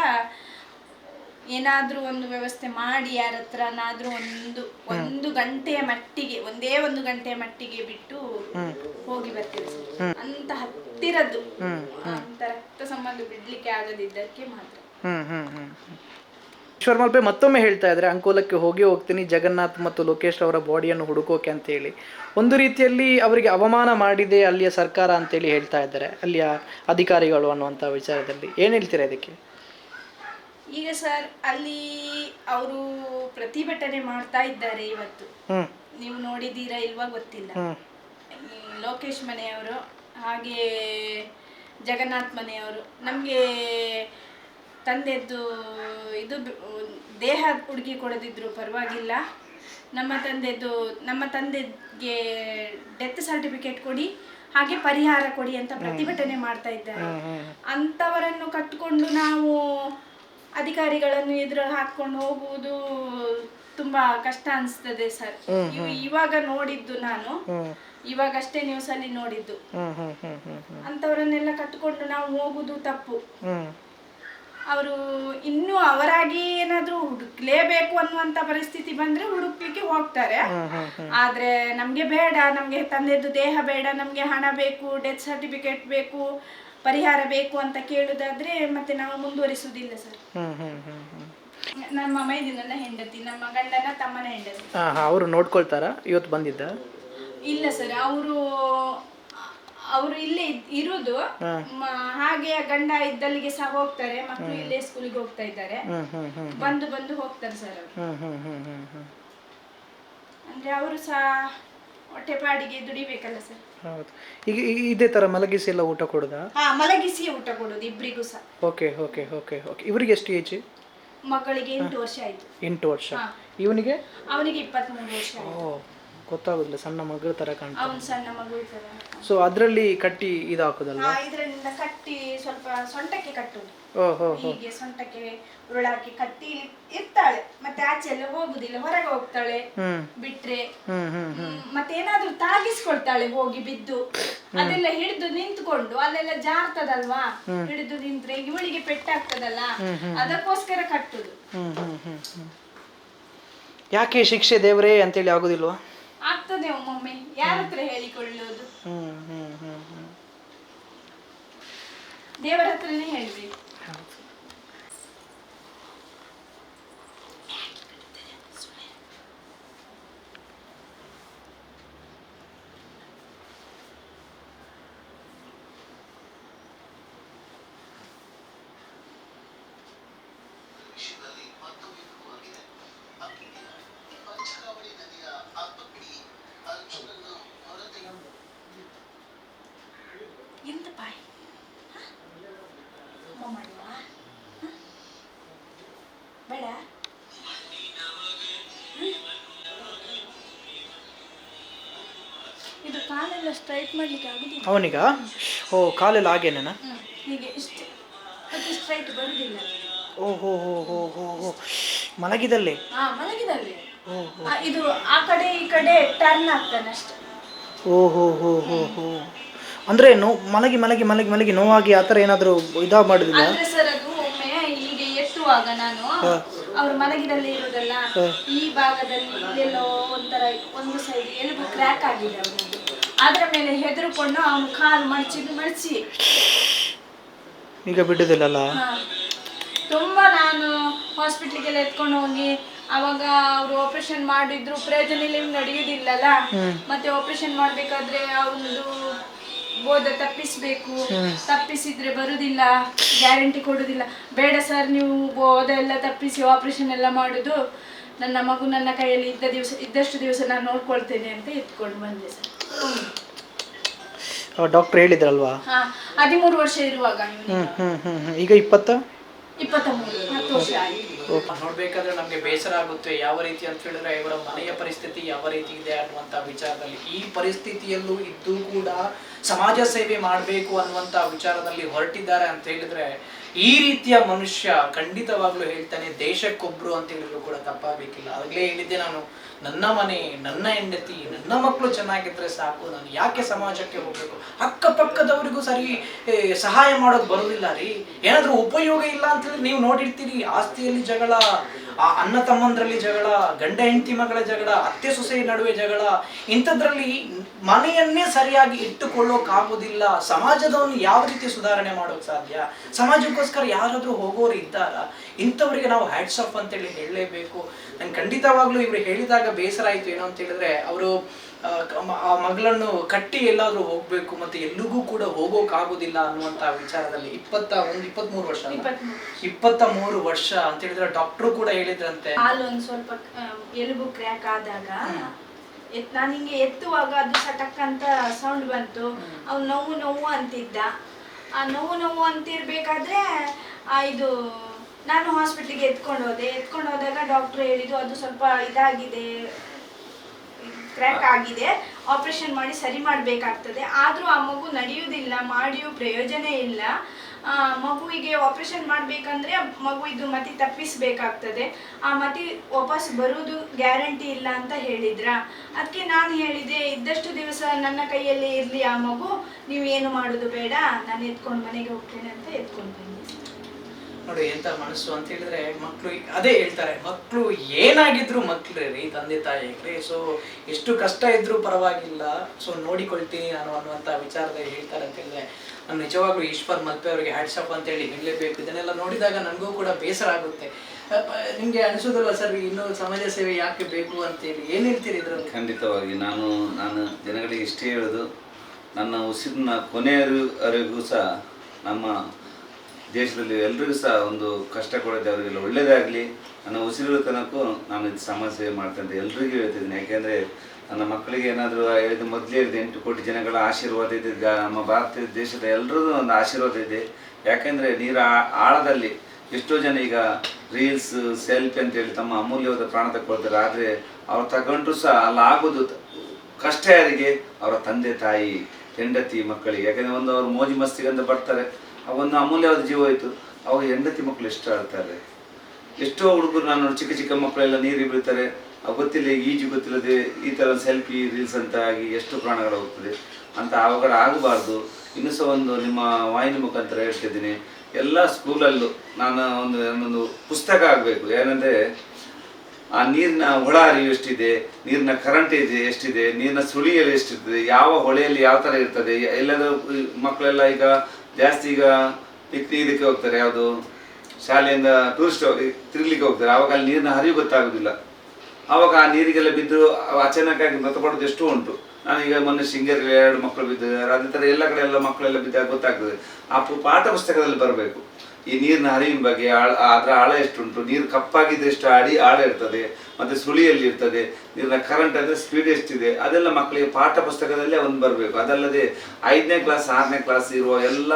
ಏನಾದ್ರೂ ಒಂದು ವ್ಯವಸ್ಥೆ ಮಾಡಿ ಯಾರ ಹತ್ರನಾದ್ರೂ ಒಂದು ಒಂದು ಗಂಟೆಯ ಮಟ್ಟಿಗೆ ಒಂದೇ ಒಂದು ಗಂಟೆಯ ಮಟ್ಟಿಗೆ ಬಿಟ್ಟು ಹೋಗಿ ಬರ್ತೀವಿ ಸರ್. ಅಂತ ಹತ್ತಿರದ್ದು. ಅಂತ ರಕ್ತ ಸಂಬಂಧ ಬಿಡ್ಲಿಕ್ಕೆ ಆಗದಿದ್ದಕ್ಕೆ ಮಾತ್ರ. ಈಶ್ವರ್ ಮಲ್ಪೆ ಮತ್ತೊಮ್ಮೆ ಹೇಳ್ತಾ ಇದ್ದಾರೆ ಅಂಕೋಲಕ್ಕೆ ಹೋಗಿ ಹೋಗ್ತೀನಿ. ಜಗನ್ನಾಥ್ ಮತ್ತು ಲೋಕೇಶ್ ಅವರ ಬಾಡಿಯನ್ನು ಹುಡುಕೋಕೆ ಅಂತೇಳಿ. ಒಂದು ರೀತಿಯಲ್ಲಿ ಅವರಿಗೆ ಅವಮಾನ ಮಾಡಿದೆ ಅಲ್ಲಿಯ ಸರ್ಕಾರ ಅಂತೇಳಿ ಹೇಳ್ತಾ ಇದ್ದಾರೆ. ಅಲ್ಲಿಯ ಅಧಿಕಾರಿಗಳು ಅನ್ನುವಂಥ ವಿಚಾರದಲ್ಲಿ. ಏನು ಹೇಳ್ತೀರಾ ಇದಕ್ಕೆ? ಈಗ ಸರ್ ಅಲ್ಲಿ ಅವರು ಪ್ರತಿಭಟನೆ ಮಾಡ್ತಾ ಇದ್ದಾರೆ ಇವತ್ತು. ನೀವು ನೋಡಿದ್ದೀರಾ ಇಲ್ವಾ ಗೊತ್ತಿಲ್ಲ. ಲೋಕೇಶ್ ಮನೆಯವರು ಹಾಗೆ ಜಗನ್ನಾಥ್ ಮನೆಯವರು ನಮಗೆ ತಂದೆದ್ದು ಇದು ದೇಹ ಹುಡುಕಿ ಕೊಡದಿದ್ರು ಪರವಾಗಿಲ್ಲ. ನಮ್ಮ ತಂದೆದ್ದು ನಮ್ಮ ತಂದೆಗೆ ಡೆತ್ ಸರ್ಟಿಫಿಕೇಟ್ ಕೊಡಿ ಹಾಗೆ ಪರಿಹಾರ ಕೊಡಿ ಅಂತ ಪ್ರತಿಭಟನೆ ಮಾಡ್ತಾ ಇದ್ದಾರೆ. ಅಂಥವರನ್ನು ಕಟ್ಕೊಂಡು ನಾವು ಅಧಿಕಾರಿಗಳನ್ನು ಎದುರು ಹಾಕೊಂಡು ಹೋಗುವುದು ತುಂಬಾ ಕಷ್ಟ ಅನಿಸ್ತದೆ ಸರ್. ಇವ್- ಇವಾಗ ನೋಡಿದ್ದು ನಾನು. ಇವಾಗಷ್ಟೇ ನ್ಯೂಸ್ ಅಲ್ಲಿ ನೋಡಿದ್ದು ಅಂತವರನ್ನೆಲ್ಲ ಕಟ್ಕೊಂಡು ನಾವು ಹೋಗುದು ತಪ್ಪು. ಅವರು ಇನ್ನೂ ಅವರಾಗಿ ಏನಾದ್ರೂ ಹುಡುಕ್ಲೇಬೇಕು ಅನ್ನುವಂತ ಪರಿಸ್ಥಿತಿ ಬಂದ್ರೆ ಹುಡುಕ್ಲಿಕ್ಕೆ ಹೋಗ್ತಾರೆ. ಆದ್ರೆ ನಮ್ಗೆ ಬೇಡ ನಮ್ಗೆ ತಂದೆದು ದೇಹ ಬೇಡ ನಮ್ಗೆ ಹಣ ಬೇಕು ಡೆತ್ ಸರ್ಟಿಫಿಕೇಟ್ ಬೇಕು ಪರಿಹಾರ ಬೇಕು ಅಂತ ಕೇಳುದಾದ್ರೆ ಮತ್ತೆ ನಾವು ಮುಂದುವರಿಸುವುದಿಲ್ಲ ಸರ್. ನಮ್ಮ ಮೈದಿನ ಹೆಂಡತಿ ನಮ್ಮ ಗಂಡನ ತಮ್ಮನ ಹೆಂಡತಿ. ಅವರು ನೋಡ್ಕೊಳ್ತಾರ? ಇವತ್ತು ಬಂದಿದ್ದ? ಇಲ್ಲ ಸರ್ ಅವರು ಅವರು ಇಲ್ಲೇ ಇರುದು. ಹಾಗೆ ಗಂಡ ಇದ್ದಲ್ಲಿಗೆ ಸಹ ಹೋಗ್ತಾರೆ ಮಕ್ಕಳು ಇಲ್ಲೇ ಸ್ಕೂಲಿಗೆ ಹೋಗ್ತಾ ಇದ್ದಾರೆ. ಬಂದು ಬಂದು ಹೋಗ್ತಾರೆ ಸರ್ ಅವರು. ಹ್ಮ್ ಹ್ಮ್ ಹ್ಮ್ ಹ್ಮ್ ಹ್ಮ್. ಅಂದ್ರೆ ಅವರು ಸಹ ಹೊಟ್ಟೆಪಾಡಿಗೆ ದುಡಿಬೇಕಲ್ಲ ಸರ್. ಹೌದು. ಈಗ ಈ- ಇದೇ ತರ ಮಲಗಿಸಿ ಎಲ್ಲ ಊಟ ಕೊಡೋದಾ? ಹಾ ಮಲಗಿಸಿ ಊಟ ಕೊಡೋದು ಇಬ್ರಿಗೂ ಸಹ. Okay okay okay okay. ಇವರಿಗೆ ಎಷ್ಟು ಏಜ್ ಮಕ್ಕಳಿಗೆ ಎಂಟು ವರ್ಷ ಆಯ್ತು. ಎಂಟು ವರ್ಷ. ಹಾ. ಇವನಿಗೆ? ಅವನಿಗೆ ಇಪ್ಪತ್ಮೂರು ವರ್ಷ ಆಯ್ತು. ಓ ಗೊತ್ತಾಗೋದಿಲ್ಲ. ಸಣ್ಣ ಮಗಳ ತರ ಕಾಣ್ತಾ ಅವನ್ ಸಣ್ಣ ಮಗು ಇರ್ತದ ಸೊ ಅದರಲ್ಲಿ ಕಟ್ಟಿ ಇದು ಹಾಕೋದಲ್ವಾ ಇದರಿಂದ ಕಟ್ಟಿ ಸ್ವಲ್ಪ ಸೊಂಟಕ್ಕೆ ಹೋ ಹೀಗೆ ಸೊಂಟಕ್ಕೆ ಉರುಳಾಕಿ ಕಟ್ಟಿ ಇರ್ತಾಳೆ. ಮತ್ತೆ ಆಚೆ ಎಲ್ಲ ಹೋಗುದಿಲ್ಲ ಹೊರಗೆ ಹೋಗ್ತಾಳೆ. ಬಿಟ್ರೆ ಮತ್ತೇನಾದ್ರೂ ತಾಗಿಸ್ಕೊಳ್ತಾಳೆ ಹೋಗಿ ಬಿದ್ದು. ಅದೆಲ್ಲ ಹಿಡಿದು ನಿಂತ್ಕೊಂಡು ಅಲ್ಲೆಲ್ಲ ಜಾರ್ತದಲ್ವಾ? ಹಿಡಿದು ನಿಂತ್ರೆ ಇವಳಿಗೆ ಪೆಟ್ಟಾಗ್ತದಲ್ಲ? ಅದಕ್ಕೋಸ್ಕರ ಕಟ್ಟುದು. ಯಾಕೆ ಶಿಕ್ಷೆ ದೇವರೇ ಅಂತೇಳಿ ಆಗುದಿಲ್ವಾ? ಆಗ್ತದೆ ಒಮ್ಮೊಮ್ಮೆ. ಯಾರ ಹತ್ರ ಹೇಳಿಕೊಳ್ಳೋದು ದೇವರ ಹತ್ರನೇ ಹೇಳ್ಬೇಕು. ಸ್ಟ್ರೈಟ್ ಮಾಡ್ಲಿಕ್ಕೆ ಆಗುದಿಲ್ಲ. ಅವನಿಗ? ಓ ಕಾಲೆಲ್ಲ ಹಾಗೇನೇನ ಹ್ಮ್. ಹೀಗೆ ಇಷ್ಟು. ಮತ್ತೆ ಸ್ಟ್ರೈಟ್ ಬರುದಿಲ್ಲ ಓ ಹೋ ಹೋ ಹೋ ಹೋ ಹೋ. ಮಲಗಿದಲ್ಲಿ? ಹಾ ಮಲಗಿದಲ್ಲಿ. ಓ ಆ, ಇದು ಆ ಕಡೆ ಈ ಕಡೆ ಟರ್ನ್ ಆಗ್ತಾನೆ ಅಷ್ಟೇ. ಓ ಹೋ ಹೋ ಹೋ ಹೋ. ಅಂದ್ರೆ ನೋ ಮಲಗಿ ಮಲಗಿ ಮಲಗಿ ಮಲಗಿ ನೋವಾಗಿ ಆ ಥರ ಏನಾದರೂ ಇದಾ ಮಾಡುದಿಲ್ಲ? ಅಂದ್ರೆ ಸರ್ ಅದು ಒಮ್ಮೆ ಹೀಗೆ ಎತ್ತುವಾಗ ನಾನು ಅವ್ರು ಮಲಗಿದಲ್ಲಿ ಇರೋದಲ್ಲ ಈ ಭಾಗದಲ್ಲಿ ಇಲ್ಲೆಲ್ಲೋ ಒಂಥರ ಒಂದು ಸೈಡ್ ಎಲುಬು ಕ್ರ್ಯಾಕ್ ಆಗಿದೆ ಅವನಿಗೆ ಅದರ ಮೇಲೆ ಹೆದರ್ಕೊಂಡು ಅವನು ಕಾಲು ಮಡಚಿ ಮಡಚಿ. ಈಗ ಬಿಡುದಿಲ್ಲಲ್ಲ. ತುಂಬಾ ನಾನು ಹಾಸ್ಪಿಟ್ಲಿಗೆಲ್ಲ ಎತ್ಕೊಂಡು ಹೋಗಿ ಅವಾಗ ಅವರು ಆಪರೇಷನ್ ಮಾಡಿದ್ರು ಪ್ರಯೋಜನ ಇಲ್ಲಿ ನಡೆಯುದಿಲ್ಲಲ್ಲ? ನಡೆಯುವುದಿಲ್ಲಲ್ಲ ಮತ್ತೆ ಆಪರೇಷನ್ ಮಾಡ್ಬೇಕಾದ್ರೆ ಅವನು ಬೋಧ ತಪ್ಪಿಸ್ಬೇಕು. ತಪ್ಪಿಸಿದ್ರೆ ಬರುದಿಲ್ಲ ಗ್ಯಾರಂಟಿ ಕೊಡುದಿಲ್ಲ. ಬೇಡ ಸರ್ ನೀವು ಬೋಧ ಎಲ್ಲ ತಪ್ಪಿಸಿ ಆಪರೇಷನ್ ಎಲ್ಲ ಮಾಡುದು. ನನ್ನ ಮಗು ನನ್ನ ಕೈಯಲ್ಲಿ ಇದ್ದ ದಿವಸ ಇದ್ದಷ್ಟು ದಿವಸ ನಾನು ನೋಡ್ಕೊಳ್ತೇನೆ ಅಂತ ಎತ್ಕೊಂಡು ಬಂದೆ ಸರ್ ಡಾಕ್ಟರ್ ಹೇಳಿದ್ರಲ್ವಾ? ಹಾ ಹದಿಮೂರು ವರ್ಷ ಇರುವಾಗ ಹ್ಮ್ ಹ್ಮ್ ಹ್ಮ್ ಹ್ಮ್. ಈಗ ಇಪ್ಪತ್ತ? ಇಪ್ಪತ್ತ ಮೂರು ಹತ್ತು ವರ್ಷ ಆಯ್ತು. ನೋಡ್ಬೇಕಾದ್ರೆ ನಮ್ಗೆ ಬೇಸರ ಆಗುತ್ತೆ ಯಾವ ರೀತಿ ಅಂತ ಹೇಳಿದ್ರೆ ಇವರ ಮನೆಯ ಪರಿಸ್ಥಿತಿ ಯಾವ ರೀತಿ ಇದೆ ಅನ್ನುವಂತ ವಿಚಾರದಲ್ಲಿ. ಈ ಪರಿಸ್ಥಿತಿಯಲ್ಲೂ ಇದ್ದು ಕೂಡ ಸಮಾಜ ಸೇವೆ ಮಾಡಬೇಕು ಅನ್ನುವಂತ ವಿಚಾರದಲ್ಲಿ ಹೊರಟಿದ್ದಾರೆ ಅಂತ ಹೇಳಿದ್ರೆ ಈ ರೀತಿಯ ಮನುಷ್ಯ ಖಂಡಿತವಾಗ್ಲೂ ಹೇಳ್ತಾನೆ, ದೇಶಕ್ಕೊಬ್ರು ಅಂತ ಹೇಳಿದ್ರು ಕೂಡ ತಪ್ಪಾಗಬೇಕಿಲ್ಲ ಆಗ್ಲೇ ಹೇಳಿದ್ದೆ ನಾನು, ನನ್ನ ಮನೆ, ನನ್ನ ಹೆಂಡತಿ, ನನ್ನ ಮಕ್ಕಳು ಚೆನ್ನಾಗಿದ್ರೆ ಸಾಕು, ನಾನು ಯಾಕೆ ಸಮಾಜಕ್ಕೆ ಹೋಗ್ಬೇಕು? ಅಕ್ಕಪಕ್ಕದವರಿಗೂ ಸರಿ ಸಹಾಯ ಮಾಡೋದು ಬರೋದಿಲ್ಲ ರೀ. ಏನಾದರೂ ಉಪಯೋಗ ಇಲ್ಲ ಅಂತಂದ್ರೆ ನೀವು ನೋಡಿರ್ತೀರಿ, ಆಸ್ತಿಯಲ್ಲಿ ಜಗಳ ಆ ಅಣ್ಣ ತಮ್ಮಂದ್ರಲ್ಲಿ ಜಗಳ, ಗಂಡ ಹೆಂಡತಿ ಮಗಳ ಜಗಳ, ಅತ್ತೆ ಸೊಸೆ ನಡುವೆ ಜಗಳ, ಇಂಥದ್ರಲ್ಲಿ ಮನೆಯನ್ನೇ ಸರಿಯಾಗಿ ಇಟ್ಟುಕೊಳ್ಳೋಕ್ಕಾಗೋದಿಲ್ಲ ಸಮಾಜದವನ್ನು ಯಾವ ರೀತಿ ಸುಧಾರಣೆ ಮಾಡೋಕೆ ಸಾಧ್ಯ? ಸಮಾಜಕ್ಕೋಸ್ಕರ ಯಾರಾದರೂ ಹೋಗೋರು ಇದ್ದಾರ? ಇಂಥವರಿಗೆ ನಾವು ಹ್ಯಾಟ್ಸ್ ಆಫ್ ಅಂತೇಳಿ ಹೇಳಲೇಬೇಕು. ನಂಗೆ ಖಂಡಿತವಾಗ್ಲೂ ಇವರು ಹೇಳಿದಾಗ ಬೇಸರ ಆಯ್ತು ಏನು ಅಂತ ಹೇಳಿದ್ರೆ, ಅವರು ಆ ಮಗಳನ್ನು ಕಟ್ಟಿ ಎಲ್ಲಾದ್ರೂ ಹೋಗ್ಬೇಕು ಮತ್ತೆ ಎಲ್ಲಿಗೂ ಕೂಡ ಹೋಗೋಕ್ಕಾಗೋದಿಲ್ಲ ಅನ್ನುವಂತ ವಿಚಾರದಲ್ಲಿ ಇಪ್ಪತ್ತ ಒಂದು ಇಪ್ಪತ್ಮೂರು ವರ್ಷ. ಇಪ್ಪತ್ತ ಮೂರು ವರ್ಷ ಅಂತ ಹೇಳಿದ್ರೆ ಡಾಕ್ಟ್ರು ಕೂಡ ಹೇಳಿದ್ರಂತೆ. ಕಾಲು ಒಂದು ಸ್ವಲ್ಪ ಎಲುಬು ಕ್ರ್ಯಾಕ್ ಆದಾಗ ನಾನು ಹಿಂಗೆ ಎತ್ತುವಾಗ ಅದು ಸಟಕ್ ಅಂತ ಸೌಂಡ್ ಬಂತು. ಅವ್ನು ನೋವು ನೋವು ಅಂತಿದ್ದ. ಆ ನೋವು ನೋವು ಅಂತಿರ್ಬೇಕಾದ್ರೆ ಆ, ಇದು ನಾನು ಹಾಸ್ಪಿಟ್ಲಿಗೆ ಎತ್ಕೊಂಡು ಹೋದೆ. ಎತ್ಕೊಂಡು ಹೋದಾಗ ಡಾಕ್ಟರ್ ಹೇಳಿದ್ದು ಅದು ಸ್ವಲ್ಪ ಇದಾಗಿದೆ. ಕ್ರ್ಯಾಕ್ ಆಗಿದೆ. ಆಪರೇಷನ್ ಮಾಡಿ ಸರಿ ಮಾಡಬೇಕಾಗ್ತದೆ. ಆದರೂ ಆ ಮಗು ನಡೆಯುವುದಿಲ್ಲ, ಮಾಡಿಯೂ ಪ್ರಯೋಜನ ಇಲ್ಲ. ಮಗುವಿಗೆ ಆಪರೇಷನ್ ಮಾಡಬೇಕಂದ್ರೆ ಮಗು ಇದು ಮತಿ ತಪ್ಪಿಸಬೇಕಾಗ್ತದೆ. ಆ ಮತಿ ವಾಪಸ್ ಬರುವುದು ಗ್ಯಾರಂಟಿ ಇಲ್ಲ ಅಂತ ಹೇಳಿದ್ರ? ಅದಕ್ಕೆ ನಾನು ಹೇಳಿದೆ, ಇದ್ದಷ್ಟು ದಿವಸ ನನ್ನ ಕೈಯಲ್ಲಿ ಇರಲಿ ಆ ಮಗು ಏನು ಮಾಡೋದು ಬೇಡ, ನಾನು ಎತ್ಕೊಂಡು ಮನೆಗೆ ಹೋಗ್ತೇನೆ ಅಂತ ಎತ್ಕೊಂಡು ಬಂದೆ. ನೋಡಿ ಎಂತ ಮನಸ್ಸು ಅಂತ ಹೇಳಿದ್ರೆ ಮಕ್ಕಳು ಅದೇ ಹೇಳ್ತಾರೆ ಮಕ್ಕಳು ಏನಾಗಿದ್ರು ಮಕ್ಳೇ ರೀ ತಂದೆ ತಾಯಿಗ್ರಿ ಸೊ ಎಷ್ಟು ಕಷ್ಟ ಇದ್ರೂ ಪರವಾಗಿಲ್ಲ ಸೊ ನೋಡಿಕೊಳ್ತೀನಿ ನಾನು ಅನ್ನುವಂತ ವಿಚಾರದಲ್ಲಿ ಹೇಳ್ತಾರೆ ಅಂತ ಹೇಳಿದ್ರೆ, ನಾನು ನಿಜವಾಗ್ಲೂ ಈಶ್ವರ್ ಮಲ್ಪೆ ಅವರಿಗೆ ಹ್ಯಾಟ್ಸಪ್ ಅಂತ ಹೇಳಿ ಹೇಳಲೇಬೇಕು. ಇದನ್ನೆಲ್ಲ ನೋಡಿದಾಗ ನನಗೂ ಕೂಡ ಬೇಸರ ಆಗುತ್ತೆ. ನಿಮಗೆ ಅನಿಸೋದಿಲ್ವ ಸರ್ ಇನ್ನು ಸಮಾಜ ಸೇವೆ ಯಾಕೆ ಬೇಕು ಅಂತೇಳಿ, ಏನ್ ಹೇಳ್ತೀರಿ ಇದ್ರ ಖಂಡಿತವಾಗಿ ನಾನು ನಾನು ಜನಗಳಿಗೆ ಇಷ್ಟೇ ಹೇಳೋದು, ನನ್ನ ಉಸಿರಿನ ಕೊನೆಯವರೆಗೂ ಸಹ ನಮ್ಮ ದೇಶದಲ್ಲಿ ಎಲ್ರಿಗೂ ಸಹ ಒಂದು ಕಷ್ಟ ಕೊಡೋದು ಅವರಿಗೆಲ್ಲ ಒಳ್ಳೇದಾಗಲಿ ನನ್ನ ಉಸಿರಿರೋ ತನಕ ನಾನು ಇದು ಮಾಡ್ತೇನೆ ಅಂತ ಎಲ್ರಿಗೂ ಹೇಳ್ತಿದ್ದೀನಿ. ಯಾಕೆಂದರೆ ನನ್ನ ಮಕ್ಕಳಿಗೆ ಏನಾದರೂ ಹೇಳಿದ ಮೊದಲೇ ಹೇಳಿದೆ ಎಂಟು ಕೋಟಿ ಜನಗಳ ಆಶೀರ್ವಾದ ಇದೆ. ನಮ್ಮ ಭಾರತ ದೇಶದ ಎಲ್ಲರದ್ದು ಒಂದು ಆಶೀರ್ವಾದ ಇದೆ. ಯಾಕೆಂದರೆ ನೀರ ಆಳದಲ್ಲಿ ಎಷ್ಟೋ ಜನ ಈಗ ರೀಲ್ಸ್, ಸೆಲ್ಫಿ ಅಂತ ಹೇಳಿ ತಮ್ಮ ಅಮೂಲ್ಯವಾದ ಪ್ರಾಣ ತಗೊಳ್ತಾರೆ ಆದರೆ ಅವ್ರು ತಗೊಂಡ್ರು ಸಹ ಅಲ್ಲ ಆಗೋದು ಕಷ್ಟ ಯಾರಿಗೆ? ಅವರ ತಂದೆ, ತಾಯಿ, ಹೆಂಡತಿ ಮಕ್ಕಳಿಗೆ. ಯಾಕಂದ್ರೆ ಒಂದು ಅವ್ರು ಮೋಜಿ ಮಸ್ತಿಗೆ ಅಂತ ಬರ್ತಾರೆ. ಒಂದು ಅಮೂಲ್ಯವಾದ ಜೀವ ಹೋಯ್ತು ಅವಾಗ ಹೆಂಡತಿ ಮಕ್ಕಳು ಎಷ್ಟು ಆಡ್ತಾರೆ. ಎಷ್ಟೋ ಹುಡುಗರು ನಾನು ಚಿಕ್ಕ ಚಿಕ್ಕ ಮಕ್ಕಳೆಲ್ಲ ನೀರಿಗೆ ಬೀಳ್ತಾರೆ. ಗೊತ್ತಿಲ್ಲ ಈಜು ಗೊತ್ತಿಲ್ಲದೆ ಈ ಥರ ಸೆಲ್ಫಿ ರೀಲ್ಸ್ ಅಂತ ಆಗಿ ಎಷ್ಟು ಪ್ರಾಣಗಳು ಹೋಗ್ತದೆ. ಅಂತ ಅವಘಡ ಆಗಬಾರ್ದು. ಇನ್ನು ಸಹ ಒಂದು ನಿಮ್ಮ ವಾಹಿನಿ ಮುಖಾಂತರ ಹೇಳ್ತಿದ್ದೀನಿ. ಎಲ್ಲ ಸ್ಕೂಲಲ್ಲೂ ನಾನು ಒಂದು ನನ್ನೊಂದು ಪುಸ್ತಕ ಆಗಬೇಕು ಏನಂದರೆ, ಆ ನೀರಿನ ಒಳ ಹರಿವು ಎಷ್ಟಿದೆ, ನೀರಿನ ಕರೆಂಟ್ ಇದೆ ಎಷ್ಟಿದೆ, ನೀರಿನ ಸುಳಿಯಲ್ಲಿ ಎಷ್ಟಿರ್ತದೆ ಯಾವ ಹೊಳೆಯಲ್ಲಿ ಯಾವ ಥರ ಇರ್ತದೆ, ಎಲ್ಲಾದರೂ ಮಕ್ಕಳೆಲ್ಲ ಈಗ ಜಾಸ್ತಿ ಈಗ ಪಿಕ್ನಿಕ್ ಇದಕ್ಕೆ ಹೋಗ್ತಾರೆ, ಯಾವುದು ಶಾಲೆಯಿಂದ ಟೂರಿಸ್ಟ್ ತಿರುಗಲಿಕ್ಕೆ ಹೋಗ್ತಾರೆ. ಆವಾಗ ಅಲ್ಲಿ ನೀರಿನ ಹರಿವು ಗೊತ್ತಾಗೋದಿಲ್ಲ. ಆವಾಗ ಆ ನೀರಿಗೆಲ್ಲ ಬಿದ್ದು ಅಚಾನಕ್ಕಾಗಿ ಮೃತಪಡೋದು ಎಷ್ಟು ಉಂಟು. ನಾನೀಗ ಮೊನ್ನೆ ಶೃಂಗೇರಿ ಎರಡು ಮಕ್ಕಳು ಬಿದ್ದಿದ್ದಾರೆ ಅದೇ ಥರ ಎಲ್ಲ ಕಡೆ ಎಲ್ಲ ಮಕ್ಕಳೆಲ್ಲ ಬಿದ್ದಾಗ ಗೊತ್ತಾಗ್ತದೆ. ಆ ಪಾಠ ಪುಸ್ತಕದಲ್ಲಿ ಬರಬೇಕು. ಈ ನೀರಿನ ಹರಿವಿನ ಬಗ್ಗೆ ಆಳ- ಅದರ ಆಳ ಎಷ್ಟುಂಟು? ನೀರು ಕಪ್ಪಾಗಿದ್ರೆ ಎಷ್ಟು ಆಡಿ ಆಳ ಇರ್ತದೆ, ಮತ್ತು ಸುಳಿಯಲ್ಲಿ ಇರ್ತದೆ. ನೀರಿನ ಕರೆಂಟ್ ಅಂದರೆ ಸ್ಪೀಡ್ ಎಷ್ಟಿದೆ? ಅದೆಲ್ಲ ಮಕ್ಕಳಿಗೆ ಪಾಠ ಪುಸ್ತಕದಲ್ಲೇ ಒಂದು ಬರಬೇಕು. ಅದಲ್ಲದೆ ಐದನೇ ಕ್ಲಾಸ್ ಆರನೇ ಕ್ಲಾಸ್ ಇರುವ ಎಲ್ಲ